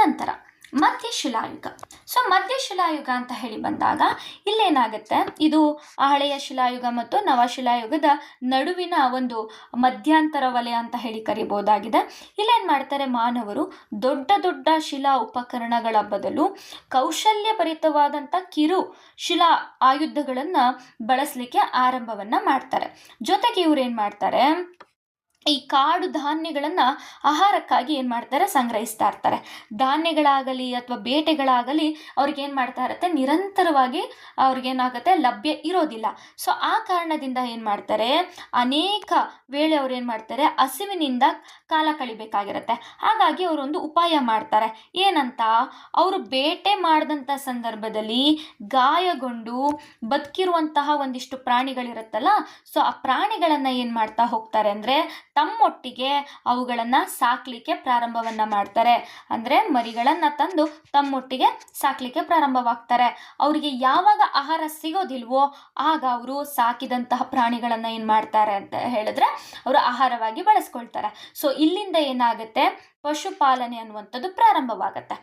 A: ನಂತರ ಮಧ್ಯಶಿಲಾಯುಗ ಸೊ ಮಧ್ಯಶಿಲಾಯುಗ ಅಂತ ಹೇಳಿ ಬಂದಾಗ ಇಲ್ಲೇನಾಗುತ್ತೆ? ಇದು ಹಳೆಯ ಶಿಲಾಯುಗ ಮತ್ತು ನವಶಿಲಾಯುಗದ ನಡುವಿನ ಒಂದು ಮಧ್ಯಂತರ ವಲಯ ಅಂತ ಹೇಳಿ ಕರಿಬೋದಾಗಿದೆ. ಇಲ್ಲೇನು ಮಾಡ್ತಾರೆ? ಮಾನವರು ದೊಡ್ಡ ದೊಡ್ಡ ಶಿಲಾ ಉಪಕರಣಗಳ ಬದಲು ಕೌಶಲ್ಯಭರಿತವಾದಂಥ ಕಿರು ಶಿಲಾ ಆಯುಧಗಳನ್ನು ಬಳಸಲಿಕ್ಕೆ ಆರಂಭವನ್ನು ಮಾಡ್ತಾರೆ. ಜೊತೆಗೆ ಇವ್ರು ಏನು ಮಾಡ್ತಾರೆ? ಈ ಕಾಡು ಧಾನ್ಯಗಳನ್ನು ಆಹಾರಕ್ಕಾಗಿ ಏನು ಮಾಡ್ತಾರೆ? ಸಂಗ್ರಹಿಸ್ತಾ ಇರ್ತಾರೆ. ಧಾನ್ಯಗಳಾಗಲಿ ಅಥವಾ ಬೇಟೆಗಳಾಗಲಿ ಅವ್ರಿಗೆ ಏನು ಮಾಡ್ತಾ ಇರುತ್ತೆ? ನಿರಂತರವಾಗಿ ಅವ್ರಿಗೇನಾಗುತ್ತೆ ಲಭ್ಯ ಇರೋದಿಲ್ಲ. ಸೊ ಆ ಕಾರಣದಿಂದ ಏನು ಮಾಡ್ತಾರೆ? ಅನೇಕ ವೇಳೆ ಅವ್ರು ಏನು ಮಾಡ್ತಾರೆ? ಹಸಿವಿನಿಂದ ಕಾಲ ಕಳಿಬೇಕಾಗಿರುತ್ತೆ. ಹಾಗಾಗಿ ಅವರೊಂದು ಉಪಾಯ ಮಾಡ್ತಾರೆ. ಏನಂತ? ಅವರು ಬೇಟೆ ಮಾಡಿದಂಥ ಸಂದರ್ಭದಲ್ಲಿ ಗಾಯಗೊಂಡು ಬದುಕಿರುವಂತಹ ಒಂದಿಷ್ಟು ಪ್ರಾಣಿಗಳಿರುತ್ತಲ್ಲ ಸೊ ಆ ಪ್ರಾಣಿಗಳನ್ನು ಏನು ಮಾಡ್ತಾ ಹೋಗ್ತಾರೆ ಅಂದರೆ ತಮ್ಮೊಟ್ಟಿಗೆ ಅವುಗಳನ್ನು ಸಾಕಲಿಕ್ಕೆ ಪ್ರಾರಂಭವನ್ನು ಮಾಡ್ತಾರೆ. ಅಂದರೆ ಮರಿಗಳನ್ನು ತಂದು ತಮ್ಮೊಟ್ಟಿಗೆ ಸಾಕಲಿಕ್ಕೆ ಪ್ರಾರಂಭವಾಗ್ತಾರೆ. ಅವರಿಗೆ ಯಾವಾಗ ಆಹಾರ ಸಿಗೋದಿಲ್ವೋ ಆಗ ಅವರು ಸಾಕಿದಂತಹ ಪ್ರಾಣಿಗಳನ್ನು ಏನು ಮಾಡ್ತಾರೆ ಅಂತ ಹೇಳಿದ್ರೆ ಅವರು ಆಹಾರವಾಗಿ ಬಳಸ್ಕೊಳ್ತಾರೆ. ಸೊ ಇಲ್ಲಿಂದ ಏನಾಗುತ್ತೆ? ಪಶುಪಾಲನೆ ಅನ್ನುವಂಥದ್ದು ಪ್ರಾರಂಭವಾಗುತ್ತೆ.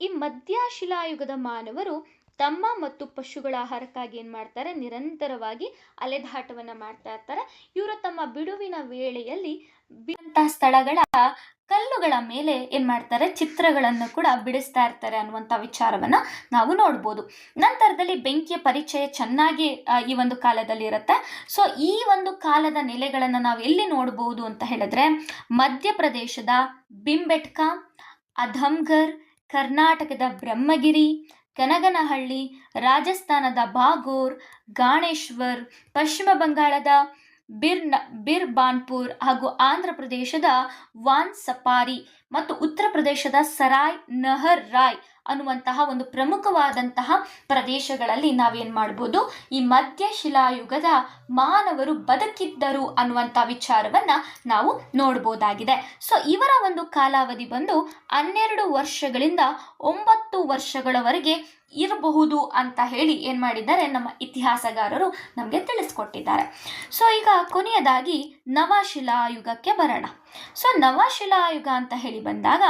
A: ಈ ಮಧ್ಯಶಿಲಾಯುಗದ ಮಾನವರು ತಮ್ಮ ಮತ್ತು ಪಶುಗಳ ಆಹಾರಕ್ಕಾಗಿ ಏನು ಮಾಡ್ತಾರೆ? ನಿರಂತರವಾಗಿ ಅಲೆದಾಟವನ್ನು ಮಾಡ್ತಾ ಇರ್ತಾರೆ. ಇವರು ತಮ್ಮ ಬಿಡುವಿನ ವೇಳೆಯಲ್ಲಿ ಬಿಡುವಂತಹ ಸ್ಥಳಗಳ ಕಲ್ಲುಗಳ ಮೇಲೆ ಏನು ಮಾಡ್ತಾರೆ? ಚಿತ್ರಗಳನ್ನು ಕೂಡ ಬಿಡಿಸ್ತಾ ಇರ್ತಾರೆ ಅನ್ನುವಂಥ ವಿಚಾರವನ್ನು ನಾವು ನೋಡ್ಬೋದು. ನಂತರದಲ್ಲಿ ಬೆಂಕಿಯ ಪರಿಚಯ ಚೆನ್ನಾಗಿ ಈ ಒಂದು ಕಾಲದಲ್ಲಿ ಇರುತ್ತೆ. ಸೊ ಈ ಒಂದು ಕಾಲದ ನೆಲೆಗಳನ್ನು ನಾವು ಎಲ್ಲಿ ನೋಡ್ಬೋದು ಅಂತ ಹೇಳಿದ್ರೆ, ಮಧ್ಯಪ್ರದೇಶದ ಬಿಂಬೆಟ್ಕಾ, ಅಧಮ್ಘರ್, ಕರ್ನಾಟಕದ ಬ್ರಹ್ಮಗಿರಿ ಕನಗನಹಳ್ಳಿ ರಾಜಸ್ಥಾನದ ಬಾಗೋರ್ ಗಾಣೇಶ್ವರ್ ಪಶ್ಚಿಮ ಬಂಗಾಳದ ಬಿರ್ನ ಬಿರ್ ಬಾನ್ಪುರ್ ಹಾಗೂ ಆಂಧ್ರ ಪ್ರದೇಶದ ವಾನ್ ಸಪಾರಿ ಮತ್ತು ಉತ್ತರ ಪ್ರದೇಶದ ಸರಾಯ್ ನಹರ್ ರಾಯ್ ಅನ್ನುವಂತಹ ಒಂದು ಪ್ರಮುಖವಾದಂತಹ ಪ್ರದೇಶಗಳಲ್ಲಿ ನಾವೇನು ಮಾಡ್ಬೋದು? ಈ ಮಧ್ಯ ಶಿಲಾಯುಗದ ಮಾನವರು ಬದುಕಿದ್ದರು ಅನ್ನುವಂಥ ವಿಚಾರವನ್ನು ನಾವು ನೋಡ್ಬೋದಾಗಿದೆ. ಸೊ ಇವರ ಒಂದು ಕಾಲಾವಧಿ ಬಂದು ಹನ್ನೆರಡು ವರ್ಷಗಳಿಂದ ಒಂಬತ್ತು ವರ್ಷಗಳವರೆಗೆ ಇರಬಹುದು ಅಂತ ಹೇಳಿ ಏನು ಮಾಡಿದ್ದಾರೆ? ನಮ್ಮ ಇತಿಹಾಸಗಾರರು ನಮಗೆ ತಿಳಿಸ್ಕೊಟ್ಟಿದ್ದಾರೆ. ಸೊ ಈಗ ಕೊನೆಯದಾಗಿ ನವಶಿಲಾಯುಗಕ್ಕೆ ಬರೋಣ. ಸೊ ನವಶಿಲಾಯುಗ ಅಂತ ಹೇಳಿ ಬಂದಾಗ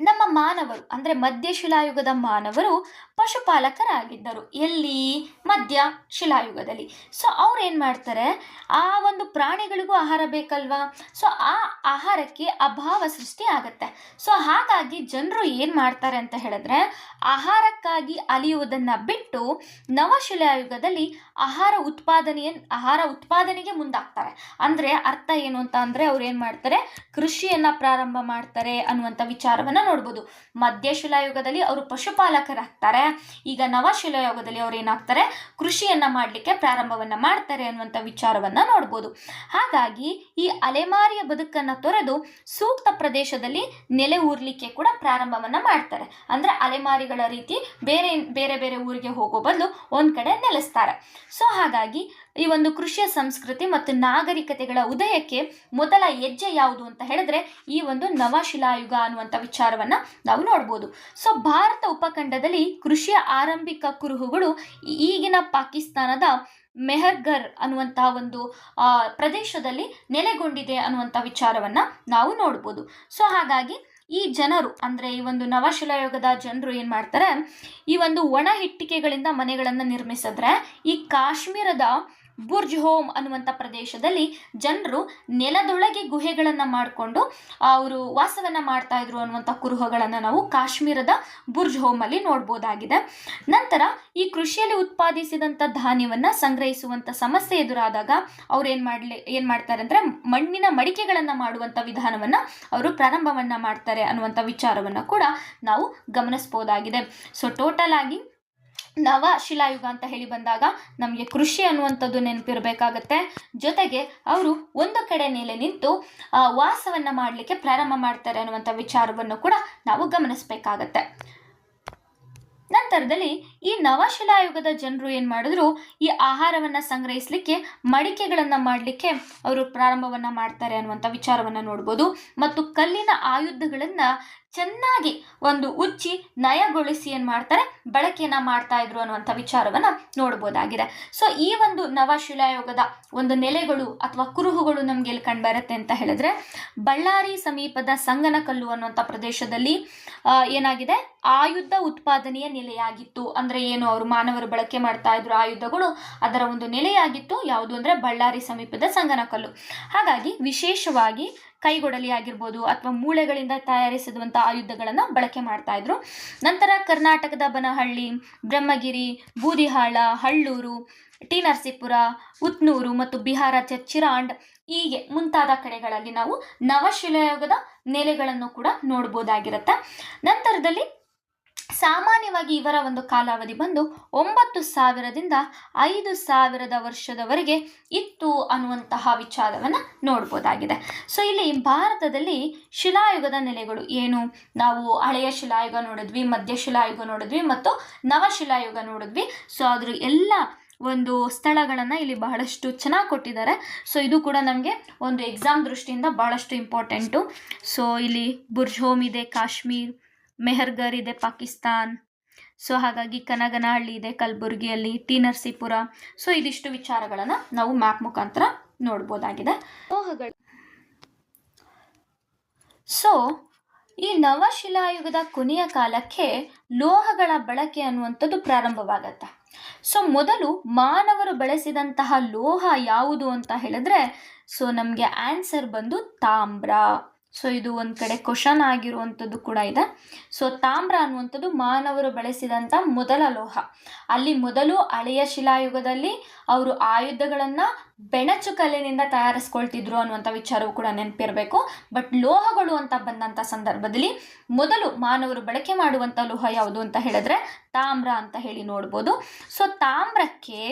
A: ನಮ್ಮ ಮಾನವರು, ಅಂದರೆ ಮಧ್ಯಶಿಲಾಯುಗದ ಮಾನವರು ಪಶುಪಾಲಕರಾಗಿದ್ದರು. ಎಲ್ಲಿ? ಮಧ್ಯ ಶಿಲಾಯುಗದಲ್ಲಿ. ಸೊ ಅವ್ರು ಏನು ಮಾಡ್ತಾರೆ? ಆ ಒಂದು ಪ್ರಾಣಿಗಳಿಗೂ ಆಹಾರ ಬೇಕಲ್ವಾ? ಸೊ ಆ ಆಹಾರಕ್ಕೆ ಅಭಾವ ಸೃಷ್ಟಿ ಆಗುತ್ತೆ. ಸೊ ಹಾಗಾಗಿ ಜನರು ಏನು ಮಾಡ್ತಾರೆ ಅಂತ ಹೇಳಿದ್ರೆ, ಆಹಾರಕ್ಕಾಗಿ ಅಲಿಯುವುದನ್ನು ಬಿಟ್ಟು ನವಶಿಲಾಯುಗದಲ್ಲಿ ಆಹಾರ ಉತ್ಪಾದನೆಯ ಆಹಾರ ಉತ್ಪಾದನೆಗೆ ಮುಂದಾಗ್ತಾರೆ. ಅಂದರೆ ಅರ್ಥ ಏನು ಅಂತ ಅಂದರೆ ಅವ್ರು ಏನು ಮಾಡ್ತಾರೆ? ಕೃಷಿಯನ್ನು ಪ್ರಾರಂಭ ಮಾಡ್ತಾರೆ ಅನ್ನುವಂಥ ವಿಚಾರವನ್ನು ನೋಡ್ಬೋದು. ಮಧ್ಯ ಶಿಲಾಯುಗದಲ್ಲಿ ಅವರು ಪಶುಪಾಲಕರಾಗ್ತಾರೆ. ಈಗ ನವಶಿಲಾಯುಗದಲ್ಲಿ ಅವ್ರು ಏನಾಗ್ತಾರೆ? ಕೃಷಿಯನ್ನು ಮಾಡಲಿಕ್ಕೆ ಪ್ರಾರಂಭವನ್ನು ಮಾಡ್ತಾರೆ ಅನ್ನುವಂಥ ವಿಚಾರವನ್ನು ನೋಡ್ಬೋದು. ಹಾಗಾಗಿ ಈ ಅಲೆಮಾರಿಯ ಬದುಕನ್ನು ತೊರೆದು ಸೂಕ್ತ ಪ್ರದೇಶದಲ್ಲಿ ನೆಲೆ ಊರ್ಲಿಕ್ಕೆ ಕೂಡ ಪ್ರಾರಂಭವನ್ನು ಮಾಡ್ತಾರೆ. ಅಂದರೆ ಅಲೆಮಾರಿಗಳ ರೀತಿ ಬೇರೆ ಬೇರೆ ಬೇರೆ ಊರಿಗೆ ಹೋಗೋ ಬದಲು ಒಂದು ಕಡೆ ನೆಲೆಸ್ತಾರೆ. ಸೊ ಹಾಗಾಗಿ ಈ ಒಂದು ಕೃಷಿಯ ಸಂಸ್ಕೃತಿ ಮತ್ತು ನಾಗರಿಕತೆಗಳ ಉದಯಕ್ಕೆ ಮೊದಲ ಹೆಜ್ಜೆ ಯಾವುದು ಅಂತ ಹೇಳಿದ್ರೆ ಈ ಒಂದು ನವಶಿಲಾಯುಗ ಅನ್ನುವಂಥ ವಿಚಾರವನ್ನ ನಾವು ನೋಡ್ಬೋದು. ಸೊ ಭಾರತ ಉಪಖಂಡದಲ್ಲಿ ಕೃಷಿಯ ಆರಂಭಿಕ ಕುರುಹುಗಳು ಈಗಿನ ಪಾಕಿಸ್ತಾನದ ಮೆಹರ್ಗರ್ ಅನ್ನುವಂತಹ ಒಂದು ಪ್ರದೇಶದಲ್ಲಿ ನೆಲೆಗೊಂಡಿದೆ ಅನ್ನುವಂಥ ವಿಚಾರವನ್ನ ನಾವು ನೋಡ್ಬೋದು. ಸೊ ಹಾಗಾಗಿ ಈ ಜನರು, ಅಂದರೆ ಈ ಒಂದು ನವಶಿಲಾಯುಗದ ಜನರು ಏನು ಮಾಡ್ತಾರೆ, ಈ ಒಂದು ಒಣ ಹಿಟ್ಟಿಗೆಗಳಿಂದ ಮನೆಗಳನ್ನು ನಿರ್ಮಿಸಿದ್ರೆ, ಈ ಕಾಶ್ಮೀರದ ಬುರ್ಜ್ ಹೋಮ್ ಅನ್ನುವಂಥ ಪ್ರದೇಶದಲ್ಲಿ ಜನರು ನೆಲದೊಳಗೆ ಗುಹೆಗಳನ್ನು ಮಾಡಿಕೊಂಡು ಅವರು ವಾಸವನ್ನು ಮಾಡ್ತಾ ಇದ್ರು ಅನ್ನುವಂಥ ಕುರುಹಗಳನ್ನು ನಾವು ಕಾಶ್ಮೀರದ ಬುರ್ಜ್ ಹೋಮಲ್ಲಿ ನೋಡ್ಬೋದಾಗಿದೆ. ನಂತರ ಈ ಕೃಷಿಯಲ್ಲಿ ಉತ್ಪಾದಿಸಿದಂಥ ಧಾನ್ಯವನ್ನು ಸಂಗ್ರಹಿಸುವಂಥ ಸಮಸ್ಯೆ ಎದುರಾದಾಗ ಅವ್ರು ಏನು ಮಾಡಲಿ, ಏನು ಮಾಡ್ತಾರೆ ಅಂದರೆ ಮಣ್ಣಿನ ಮಡಿಕೆಗಳನ್ನು ಮಾಡುವಂಥ ವಿಧಾನವನ್ನು ಅವರು ಪ್ರಾರಂಭವನ್ನು ಮಾಡ್ತಾರೆ ಅನ್ನುವಂಥ ವಿಚಾರವನ್ನು ಕೂಡ ನಾವು ಗಮನಿಸ್ಬೋದಾಗಿದೆ. ಸೊ ಟೋಟಲ್ ಆಗಿ ನವ ಶಿಲಾಯುಗ ಅಂತ ಹೇಳಿ ಬಂದಾಗ ನಮಗೆ ಕೃಷಿ ಅನ್ನುವಂಥದ್ದು ನೆನಪಿರಬೇಕಾಗತ್ತೆ. ಜೊತೆಗೆ ಅವರು ಒಂದು ಕಡೆ ಮೇಲೆ ನಿಂತು ವಾಸವನ್ನು ಮಾಡಲಿಕ್ಕೆ ಪ್ರಾರಂಭ ಮಾಡ್ತಾರೆ ಅನ್ನುವಂಥ ವಿಚಾರವನ್ನು ಕೂಡ ನಾವು ಗಮನಿಸಬೇಕಾಗತ್ತೆ. ನಂತರದಲ್ಲಿ ಈ ನವಶಿಲಾಯುಗದ ಜನರು ಏನು ಮಾಡಿದ್ರು, ಈ ಆಹಾರವನ್ನು ಸಂಗ್ರಹಿಸಲಿಕ್ಕೆ ಮಡಿಕೆಗಳನ್ನು ಮಾಡಲಿಕ್ಕೆ ಅವರು ಪ್ರಾರಂಭವನ್ನು ಮಾಡ್ತಾರೆ ಅನ್ನುವಂಥ ವಿಚಾರವನ್ನು ನೋಡ್ಬೋದು. ಮತ್ತು ಕಲ್ಲಿನ ಆಯುಧಗಳನ್ನು ಚೆನ್ನಾಗಿ ಒಂದು ಉಚ್ಚಿ ನಯಗೊಳಿಸಿ ಏನು ಮಾಡ್ತಾರೆ? ಬಳಕೆಯನ್ನು ಮಾಡ್ತಾ ಇದ್ರು ಅನ್ನುವಂಥ ವಿಚಾರವನ್ನು ನೋಡ್ಬೋದಾಗಿದೆ. ಸೊ ಈ ಒಂದು ನವಶಿಲಾಯುಗದ ಒಂದು ನೆಲೆಗಳು ಅಥವಾ ಕುರುಹುಗಳು ನಮಗೆ ಎಲ್ಲಿ ಕಂಡುಬರುತ್ತೆ ಅಂತ ಹೇಳಿದ್ರೆ, ಬಳ್ಳಾರಿ ಸಮೀಪದ ಸಂಗನಕಲ್ಲು ಅನ್ನುವಂಥ ಪ್ರದೇಶದಲ್ಲಿ ಏನಾಗಿದೆ? ಆಯುಧ ಉತ್ಪಾದನೆಯ ನೆಲೆಯಾಗಿತ್ತು. ಅಂದರೆ ಏನು, ಅವರು ಮಾನವರು ಬಳಕೆ ಮಾಡ್ತಾ ಇದ್ರು ಆಯುಧಗಳು, ಅದರ ಒಂದು ನೆಲೆಯಾಗಿತ್ತು. ಯಾವುದು ಅಂದರೆ ಬಳ್ಳಾರಿ ಸಮೀಪದ ಸಂಗನಕಲ್ಲು. ಹಾಗಾಗಿ ವಿಶೇಷವಾಗಿ ಕೈಗೊಡಲಿ ಆಗಿರ್ಬೋದು ಅಥವಾ ಮೂಳೆಗಳಿಂದ ತಯಾರಿಸಿದಂಥ ಆಯುಧಗಳನ್ನು ಬಳಕೆ ಮಾಡ್ತಾ ಇದ್ರು. ನಂತರ ಕರ್ನಾಟಕದ ಬನಹಳ್ಳಿ, ಬ್ರಹ್ಮಗಿರಿ, ಬೂದಿಹಾಳ, ಹಳ್ಳೂರು ಟಿ ನರಸೀಪುರ ಉತ್ನೂರು ಮತ್ತು ಬಿಹಾರ ಚಿರಾಂಡ್ ಹೀಗೆ ಮುಂತಾದ ಕಡೆಗಳಲ್ಲಿ ನಾವು ನವಶಿಲಾಯುಗದ ನೆಲೆಗಳನ್ನು ಕೂಡ ನೋಡ್ಬೋದಾಗಿರುತ್ತೆ. ನಂತರದಲ್ಲಿ ಸಾಮಾನ್ಯವಾಗಿ ಇವರ ಒಂದು ಕಾಲಾವಧಿ ಬಂದು ಒಂಬತ್ತು ಸಾವಿರದಿಂದ ಐದು ಸಾವಿರದ ವರ್ಷದವರೆಗೆ ಇತ್ತು ಅನ್ನುವಂತಹ ವಿಚಾರವನ್ನು ನೋಡ್ಬೋದಾಗಿದೆ. ಸೊ ಇಲ್ಲಿ ಭಾರತದಲ್ಲಿ ಶಿಲಾಯುಗದ ನೆಲೆಗಳು ಏನು? ನಾವು ಹಳೆಯ ಶಿಲಾಯುಗ ನೋಡಿದ್ವಿ, ಮಧ್ಯ ಶಿಲಾಯುಗ ನೋಡಿದ್ವಿ ಮತ್ತು ನವಶಿಲಾಯುಗ ನೋಡಿದ್ವಿ. ಸೊ ಅದ್ರ ಎಲ್ಲ ಒಂದು ಸ್ಥಳಗಳನ್ನು ಇಲ್ಲಿ ಬಹಳಷ್ಟು ಚೆನ್ನಾಗಿ ಕೊಟ್ಟಿದ್ದಾರೆ. ಸೊ ಇದು ಕೂಡ ನಮಗೆ ಒಂದು ಎಕ್ಸಾಮ್ ದೃಷ್ಟಿಯಿಂದ ಬಹಳಷ್ಟು ಇಂಪಾರ್ಟೆಂಟು ಸೊ ಇಲ್ಲಿ ಬುರ್ಜೋಮ್ ಇದೆ ಕಾಶ್ಮೀರ್ ಮೆಹರ್ಗರ್ ಇದೆ ಪಾಕಿಸ್ತಾನ್. ಸೊ ಹಾಗಾಗಿ ಕನಗನಹಳ್ಳಿ ಇದೆ ಕಲಬುರಗಿಯಲ್ಲಿ ಟಿ ನರಸೀಪುರ ಸೊ ಇದಿಷ್ಟು ವಿಚಾರಗಳನ್ನು ನಾವು ಮ್ಯಾಪ್ ಮುಖಾಂತರ ನೋಡ್ಬೋದಾಗಿದೆ. ಲೋಹಗಳು ಸೊ ಈ ನವಶಿಲಾಯುಗದ ಕೊನೆಯ ಕಾಲಕ್ಕೆ ಲೋಹಗಳ ಬಳಕೆ ಅನ್ನುವಂಥದ್ದು ಪ್ರಾರಂಭವಾಗತ್ತೆ. ಸೊ ಮೊದಲು ಮಾನವರು ಬಳಸಿದಂತಹ ಲೋಹ ಯಾವುದು ಅಂತ ಹೇಳಿದ್ರೆ ಸೊ ನಮಗೆ ಆನ್ಸರ್ ಬಂದು ತಾಮ್ರ. ಸೊ ಇದು ಒಂದು ಕಡೆ ಕ್ವಶನ್ ಆಗಿರುವಂಥದ್ದು ಕೂಡ ಇದೆ. ಸೊ ತಾಮ್ರ ಅನ್ನುವಂಥದ್ದು ಮಾನವರು ಬಳಸಿದಂಥ ಮೊದಲ ಲೋಹ. ಅಲ್ಲಿ ಮೊದಲು ಹಳೆಯ ಶಿಲಾಯುಗದಲ್ಲಿ ಅವರು ಆಯುಧಗಳನ್ನು ಬೆಣಚು ಕಲ್ಲಿನಿಂದ ತಯಾರಿಸ್ಕೊಳ್ತಿದ್ರು ಅನ್ನುವಂಥ ವಿಚಾರವು ಕೂಡ ನೆನಪಿರಬೇಕು. ಬಟ್ ಲೋಹಗಳು ಅಂತ ಬಂದಂಥ ಸಂದರ್ಭದಲ್ಲಿ ಮೊದಲು ಮಾನವರು ಬಳಕೆ ಮಾಡುವಂಥ ಲೋಹ ಯಾವುದು ಅಂತ ಹೇಳಿದ್ರೆ ತಾಮ್ರ ಅಂತ ಹೇಳಿ ನೋಡ್ಬೋದು. ಸೊ ತಾಮ್ರಕ್ಕೆ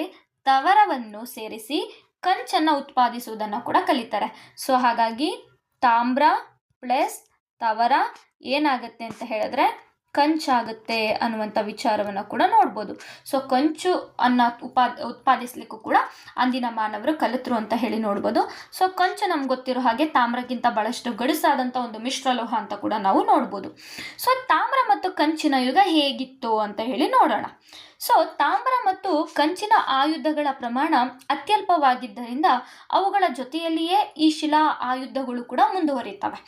A: ತವರವನ್ನು ಸೇರಿಸಿ ಕಂಚನ್ನು ಉತ್ಪಾದಿಸುವುದನ್ನು ಕೂಡ ಕಲಿತಾರೆ. ಸೊ ಹಾಗಾಗಿ ತಾಮ್ರ ಪ್ಲಸ್ ತವರ ಏನಾಗುತ್ತೆ ಅಂತ ಹೇಳಿದ್ರೆ ಕಂಚಾಗುತ್ತೆ ಅನ್ನುವಂಥ ವಿಚಾರವನ್ನು ಕೂಡ ನೋಡ್ಬೋದು. ಸೊ ಕಂಚು ಅನ್ನ ಉಪಾದ ಉತ್ಪಾದಿಸ್ಲಿಕ್ಕೂ ಕೂಡ ಅಂದಿನ ಮಾನವರು ಕಲಿತರು ಅಂತ ಹೇಳಿ ನೋಡ್ಬೋದು. ಸೊ ಕಂಚು ನಮ್ಗೆ ಗೊತ್ತಿರೋ ಹಾಗೆ ತಾಮ್ರಕ್ಕಿಂತ ಬಹಳಷ್ಟು ಗಡಿಸಾದಂಥ ಒಂದು ಮಿಶ್ರಲೋಹ ಅಂತ ಕೂಡ ನಾವು ನೋಡ್ಬೋದು. ಸೊ ತಾಮ್ರ ಮತ್ತು ಕಂಚಿನ ಯುಗ ಹೇಗಿತ್ತು ಅಂತ ಹೇಳಿ ನೋಡೋಣ. ಸೊ ತಾಮ್ರ ಮತ್ತು ಕಂಚಿನ ಆಯುಧಗಳ ಪ್ರಮಾಣ ಅತ್ಯಲ್ಪವಾಗಿದ್ದರಿಂದ ಅವುಗಳ ಜೊತೆಯಲ್ಲಿಯೇ ಈ ಶಿಲಾ ಆಯುಧಗಳು ಕೂಡ ಮುಂದುವರಿತವೆ.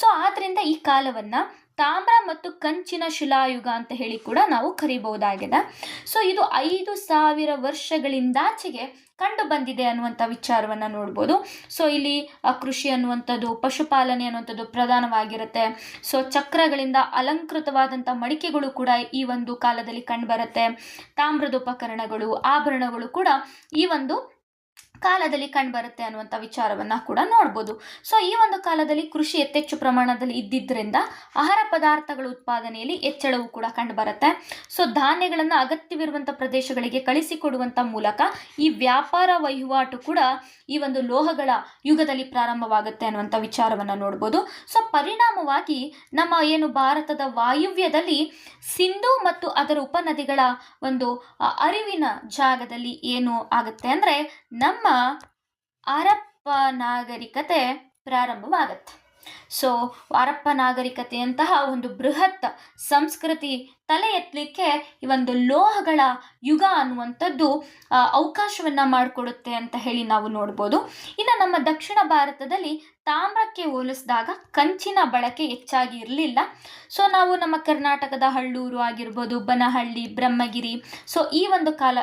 A: ಸೊ ಆದ್ದರಿಂದ ಈ ಕಾಲವನ್ನು ತಾಮ್ರ ಮತ್ತು ಕಂಚಿನ ಶಿಲಾಯುಗ ಅಂತ ಹೇಳಿ ಕೂಡ ನಾವು ಕರಿಬಹುದಾಗಿದೆ. ಸೊ ಇದು ಐದು ಸಾವಿರ ವರ್ಷಗಳಿಂದಾಚೆಗೆ ಕಂಡು ಬಂದಿದೆ ಅನ್ನುವಂಥ ವಿಚಾರವನ್ನು ನೋಡ್ಬೋದು. ಸೊ ಇಲ್ಲಿ ಕೃಷಿ ಅನ್ನುವಂಥದ್ದು, ಪಶುಪಾಲನೆ ಅನ್ನುವಂಥದ್ದು ಪ್ರಧಾನವಾಗಿರುತ್ತೆ. ಸೊ ಚಕ್ರಗಳಿಂದ ಅಲಂಕೃತವಾದಂಥ ಮಡಿಕೆಗಳು ಕೂಡ ಈ ಒಂದು ಕಾಲದಲ್ಲಿ ಕಂಡುಬರುತ್ತೆ ತಾಮ್ರದ ಉಪಕರಣಗಳು, ಆಭರಣಗಳು ಕೂಡ ಈ ಒಂದು ಕಾಲದಲ್ಲಿ ಕಂಡುಬರುತ್ತೆ ಅನ್ನುವಂಥ ವಿಚಾರವನ್ನು ಕೂಡ ನೋಡ್ಬೋದು. ಸೊ ಈ ಒಂದು ಕಾಲದಲ್ಲಿ ಕೃಷಿ ಯಥೇಚ್ಚು ಪ್ರಮಾಣದಲ್ಲಿ ಇದ್ದಿದ್ದರಿಂದ ಆಹಾರ ಪದಾರ್ಥಗಳ ಉತ್ಪಾದನೆಯಲ್ಲಿ ಹೆಚ್ಚಳವು ಕೂಡ ಕಂಡುಬರುತ್ತೆ ಸೊ ಧಾನ್ಯಗಳನ್ನು ಅಗತ್ಯವಿರುವಂಥ ಪ್ರದೇಶಗಳಿಗೆ ಕಳಿಸಿಕೊಡುವಂಥ ಮೂಲಕ ಈ ವ್ಯಾಪಾರ ವಹಿವಾಟು ಕೂಡ ಈ ಒಂದು ಲೋಹಗಳ ಯುಗದಲ್ಲಿ ಪ್ರಾರಂಭವಾಗುತ್ತೆ ಅನ್ನುವಂಥ ವಿಚಾರವನ್ನು ನೋಡ್ಬೋದು. ಸೊ ಪರಿಣಾಮವಾಗಿ ನಮ್ಮ ಏನು ಭಾರತದ ವಾಯುವ್ಯದಲ್ಲಿ ಸಿಂಧು ಮತ್ತು ಅದರ ಉಪನದಿಗಳ ಒಂದು ಅರಿವಿನ ಜಾಗದಲ್ಲಿ ಏನು ಆಗುತ್ತೆ ಅಂದರೆ ನಮ್ಮ ಹರಪ್ಪ ನಾಗರಿಕತೆ ಪ್ರಾರಂಭವಾಗತ್ತೆ. ಸೊ ಹರಪ್ಪ ನಾಗರಿಕತೆಯಂತಹ ಒಂದು ಬೃಹತ್ ಸಂಸ್ಕೃತಿ ತಲೆ ಎತ್ತಲಿಕ್ಕೆ ಈ ಒಂದು ಲೋಹಗಳ ಯುಗ ಅನ್ನುವಂಥದ್ದು ಅವಕಾಶವನ್ನು ಮಾಡಿಕೊಡುತ್ತೆ ಅಂತ ಹೇಳಿ ನಾವು ನೋಡ್ಬೋದು. ಇನ್ನು ನಮ್ಮ ದಕ್ಷಿಣ ಭಾರತದಲ್ಲಿ ತಾಮ್ರಕ್ಕೆ ಹೋಲಿಸಿದಾಗ ಕಂಚಿನ ಬಳಕೆ ಹೆಚ್ಚಾಗಿ ಇರಲಿಲ್ಲ. ಸೊ ನಾವು ನಮ್ಮ ಕರ್ನಾಟಕದ ಹಳ್ಳೂರು ಆಗಿರ್ಬೋದು, ಬನಹಳ್ಳಿ, ಬ್ರಹ್ಮಗಿರಿ ಸೊ ಈ ಒಂದು ಕಾಲ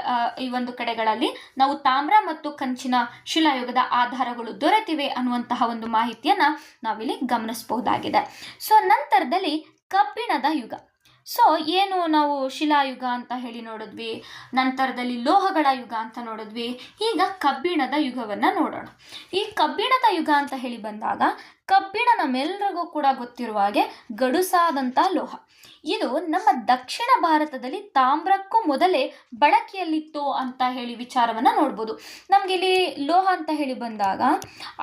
A: ಈ ಒಂದು ಕಡೆಗಳಲ್ಲಿ ನಾವು ತಾಮ್ರ ಮತ್ತು ಕಂಚಿನ ಶಿಲಾಯುಗದ ಆಧಾರಗಳು ದೊರೆತಿವೆ ಅನ್ನುವಂತಹ ಒಂದು ಮಾಹಿತಿಯನ್ನು ನಾವಿಲ್ಲಿ ಗಮನಿಸಬಹುದಾಗಿದೆ. ಸೊ ನಂತರದಲ್ಲಿ ಕಬ್ಬಿಣದ ಯುಗ. ಸೊ ಏನು ನಾವು ಶಿಲಾಯುಗ ಅಂತ ಹೇಳಿ ನೋಡಿದ್ವಿ, ನಂತರದಲ್ಲಿ ಲೋಹಗಳ ಯುಗ ಅಂತ ನೋಡಿದ್ವಿ, ಈಗ ಕಬ್ಬಿಣದ ಯುಗವನ್ನು ನೋಡೋಣ. ಈ ಕಬ್ಬಿಣದ ಯುಗ ಅಂತ ಹೇಳಿ ಬಂದಾಗ ಕಬ್ಬಿಣ ನಮ್ಮೆಲ್ಲರಿಗೂ ಕೂಡ ಗೊತ್ತಿರುವ ಹಾಗೆ ಗಡುಸಾದಂಥ ಲೋಹ. ಇದು ನಮ್ಮ ದಕ್ಷಿಣ ಭಾರತದಲ್ಲಿ ತಾಮ್ರಕ್ಕೂ ಮೊದಲೇ ಬಳಕೆಯಲ್ಲಿತ್ತು ಅಂತ ಹೇಳಿ ವಿಚಾರವನ್ನು ನೋಡ್ಬೋದು. ನಮ್ಗೆ ಇಲ್ಲಿ ಲೋಹ ಅಂತ ಹೇಳಿ ಬಂದಾಗ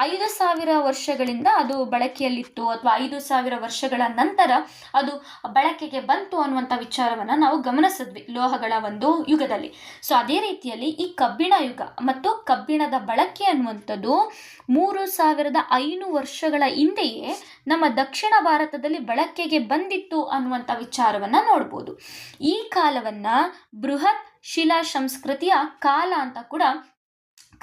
A: ಐದು ಸಾವಿರ ವರ್ಷಗಳಿಂದ ಅದು ಬಳಕೆಯಲ್ಲಿತ್ತು ಅಥವಾ ಐದು ಸಾವಿರ ವರ್ಷಗಳ ನಂತರ ಅದು ಬಳಕೆಗೆ ಬಂತು ಅನ್ನುವಂಥ ವಿಚಾರವನ್ನು ನಾವು ಗಮನಿಸಿದ್ವಿ ಲೋಹಗಳ ಒಂದು ಯುಗದಲ್ಲಿ. ಸೊ ಅದೇ ರೀತಿಯಲ್ಲಿ ಈ ಕಬ್ಬಿಣ ಯುಗ ಮತ್ತು ಕಬ್ಬಿಣದ ಬಳಕೆ ಅನ್ನುವಂಥದ್ದು ಮೂರು ಸಾವಿರದ ಐನೂರು ವರ್ಷಗಳ ಹಿಂದೆಯೇ ನಮ್ಮ ದಕ್ಷಿಣ ಭಾರತದಲ್ಲಿ ಬಳಕೆಗೆ ಬಂದಿತ್ತು ಅನ್ನುವಂಥ ವಿಚಾರವನ್ನು ನೋಡ್ಬೋದು. ಈ ಕಾಲವನ್ನು ಬೃಹತ್ ಶಿಲಾ ಸಂಸ್ಕೃತಿಯ ಕಾಲ ಅಂತ ಕೂಡ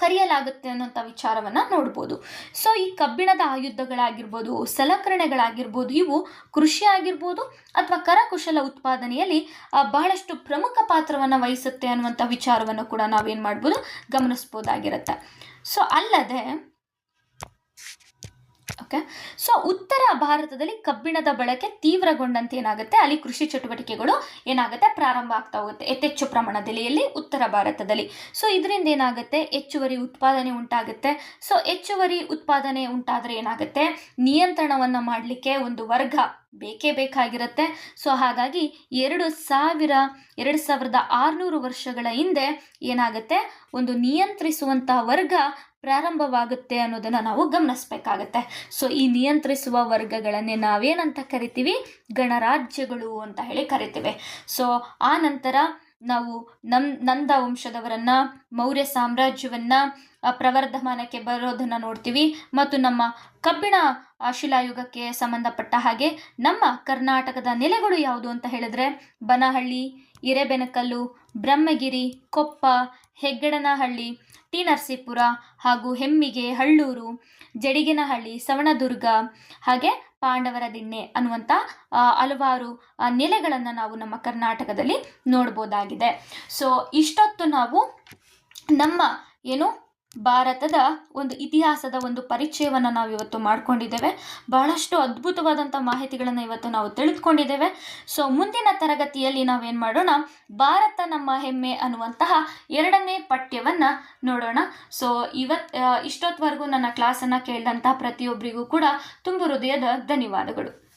A: ಕರೆಯಲಾಗುತ್ತೆ ಅನ್ನೋಂಥ ವಿಚಾರವನ್ನು ನೋಡ್ಬೋದು. ಸೊ ಈ ಕಬ್ಬಿಣದ ಆಯುಧಗಳಾಗಿರ್ಬೋದು, ಸಲಕರಣೆಗಳಾಗಿರ್ಬೋದು, ಇವು ಕೃಷಿ ಆಗಿರ್ಬೋದು ಅಥವಾ ಕರಕುಶಲ ಉತ್ಪಾದನೆಯಲ್ಲಿ ಬಹಳಷ್ಟು ಪ್ರಮುಖ ಪಾತ್ರವನ್ನು ವಹಿಸುತ್ತೆ ಅನ್ನುವಂಥ ವಿಚಾರವನ್ನು ಕೂಡ ನಾವೇನು ಮಾಡ್ಬೋದು ಗಮನಿಸ್ಬೋದಾಗಿರುತ್ತೆ. ಸೊ ಅಲ್ಲದೆ ಓಕೆ ಸೊ ಉತ್ತರ ಭಾರತದಲ್ಲಿ ಕಬ್ಬಿಣದ ಬಳಕೆ ತೀವ್ರಗೊಂಡಂತೆ ಏನಾಗುತ್ತೆ? ಅಲ್ಲಿ ಕೃಷಿ ಚಟುವಟಿಕೆಗಳು ಏನಾಗುತ್ತೆ? ಪ್ರಾರಂಭ ಆಗ್ತಾ ಹೋಗುತ್ತೆ. ಯಥೇಚ್ಚು ಪ್ರಮಾಣದಲ್ಲಿ ಇಲ್ಲಿ ಉತ್ತರ ಭಾರತದಲ್ಲಿ. ಸೊ ಇದರಿಂದ ಏನಾಗುತ್ತೆ? ಹೆಚ್ಚುವರಿ ಉತ್ಪಾದನೆ ಉಂಟಾಗುತ್ತೆ. ಸೊ ಹೆಚ್ಚುವರಿ ಉತ್ಪಾದನೆ ಉಂಟಾದರೆ ಏನಾಗುತ್ತೆ? ನಿಯಂತ್ರಣವನ್ನು ಮಾಡಲಿಕ್ಕೆ ಒಂದು ವರ್ಗ ಬೇಕೇ ಬೇಕಾಗಿರುತ್ತೆ. ಸೊ ಹಾಗಾಗಿ ಎರಡು ಸಾವಿರ, ಎರಡು ಸಾವಿರದ ಆರುನೂರು ವರ್ಷಗಳ ಹಿಂದೆ ಏನಾಗುತ್ತೆ? ಒಂದು ನಿಯಂತ್ರಿಸುವಂಥ ವರ್ಗ ಪ್ರಾರಂಭವಾಗುತ್ತೆ ಅನ್ನೋದನ್ನು ನಾವು ಗಮನಿಸಬೇಕಾಗತ್ತೆ. ಸೊ ಈ ನಿಯಂತ್ರಿಸುವ ವರ್ಗಗಳನ್ನೇ ನಾವೇನಂತ ಕರಿತೀವಿ? ಗಣರಾಜ್ಯಗಳು ಅಂತ ಹೇಳಿ ಕರಿತೀವಿ. ಸೊ ಆ ನಂತರ ನಾವು ನಮ್, ನಂದ ವಂಶದವರನ್ನ, ಮೌರ್ಯ ಸಾಮ್ರಾಜ್ಯವನ್ನ ಪ್ರವರ್ಧಮಾನಕ್ಕೆ ಬರೋದನ್ನು ನೋಡ್ತೀವಿ. ಮತ್ತು ನಮ್ಮ ಕಬ್ಬಿಣ ಶಿಲಾಯುಗಕ್ಕೆ ಸಂಬಂಧಪಟ್ಟ ಹಾಗೆ ನಮ್ಮ ಕರ್ನಾಟಕದ ನೆಲೆಗಳು ಯಾವುದು ಅಂತ ಹೇಳಿದ್ರೆ, ಬನಹಳ್ಳಿ ಇರೆಬೆನಕಲ್ಲು ಬ್ರಹ್ಮಗಿರಿ, ಕೊಪ್ಪ ಹೆಗ್ಗಡನಹಳ್ಳಿ, ಟಿ ನರಸೀಪುರ ಹಾಗೂ ಹೆಮ್ಮಿಗೆ ಹಳ್ಳೂರು, ಜಡಿಗಿನಹಳ್ಳಿ, ಸವಣದುರ್ಗ ಹಾಗೆ ಪಾಂಡವರ ದಿಣ್ಣೆ ಅನ್ನುವಂಥ ಹಲವಾರು ನೆಲೆಗಳನ್ನು ನಾವು ನಮ್ಮ ಕರ್ನಾಟಕದಲ್ಲಿ ನೋಡ್ಬೋದಾಗಿದೆ. ಸೊ ಇಷ್ಟೊತ್ತು ನಾವು ನಮ್ಮ, ಏನು ಭಾರತದ ಒಂದು ಇತಿಹಾಸದ ಒಂದು ಪರಿಚಯವನ್ನು ನಾವು ಇವತ್ತು ಮಾಡ್ಕೊಂಡಿದ್ದೇವೆ. ಬಹಳಷ್ಟು ಅದ್ಭುತವಾದಂಥ ಮಾಹಿತಿಗಳನ್ನು ಇವತ್ತು ನಾವು ತಿಳಿದುಕೊಂಡಿದ್ದೇವೆ. ಸೊ ಮುಂದಿನ ತರಗತಿಯಲ್ಲಿ ನಾವೇನು ಮಾಡೋಣ? ಭಾರತ ನಮ್ಮ ಹೆಮ್ಮೆ ಅನ್ನುವಂತಹ ಎರಡನೇ ಪಠ್ಯವನ್ನು ನೋಡೋಣ. ಸೊ ಇವತ್ತು ಇಷ್ಟೊತ್ತವರೆಗೂ ನನ್ನ ಕ್ಲಾಸನ್ನು ಕೇಳಿದಂಥ ಪ್ರತಿಯೊಬ್ಬರಿಗೂ ಕೂಡ ತುಂಬ ಹೃದಯದ ಧನ್ಯವಾದಗಳು.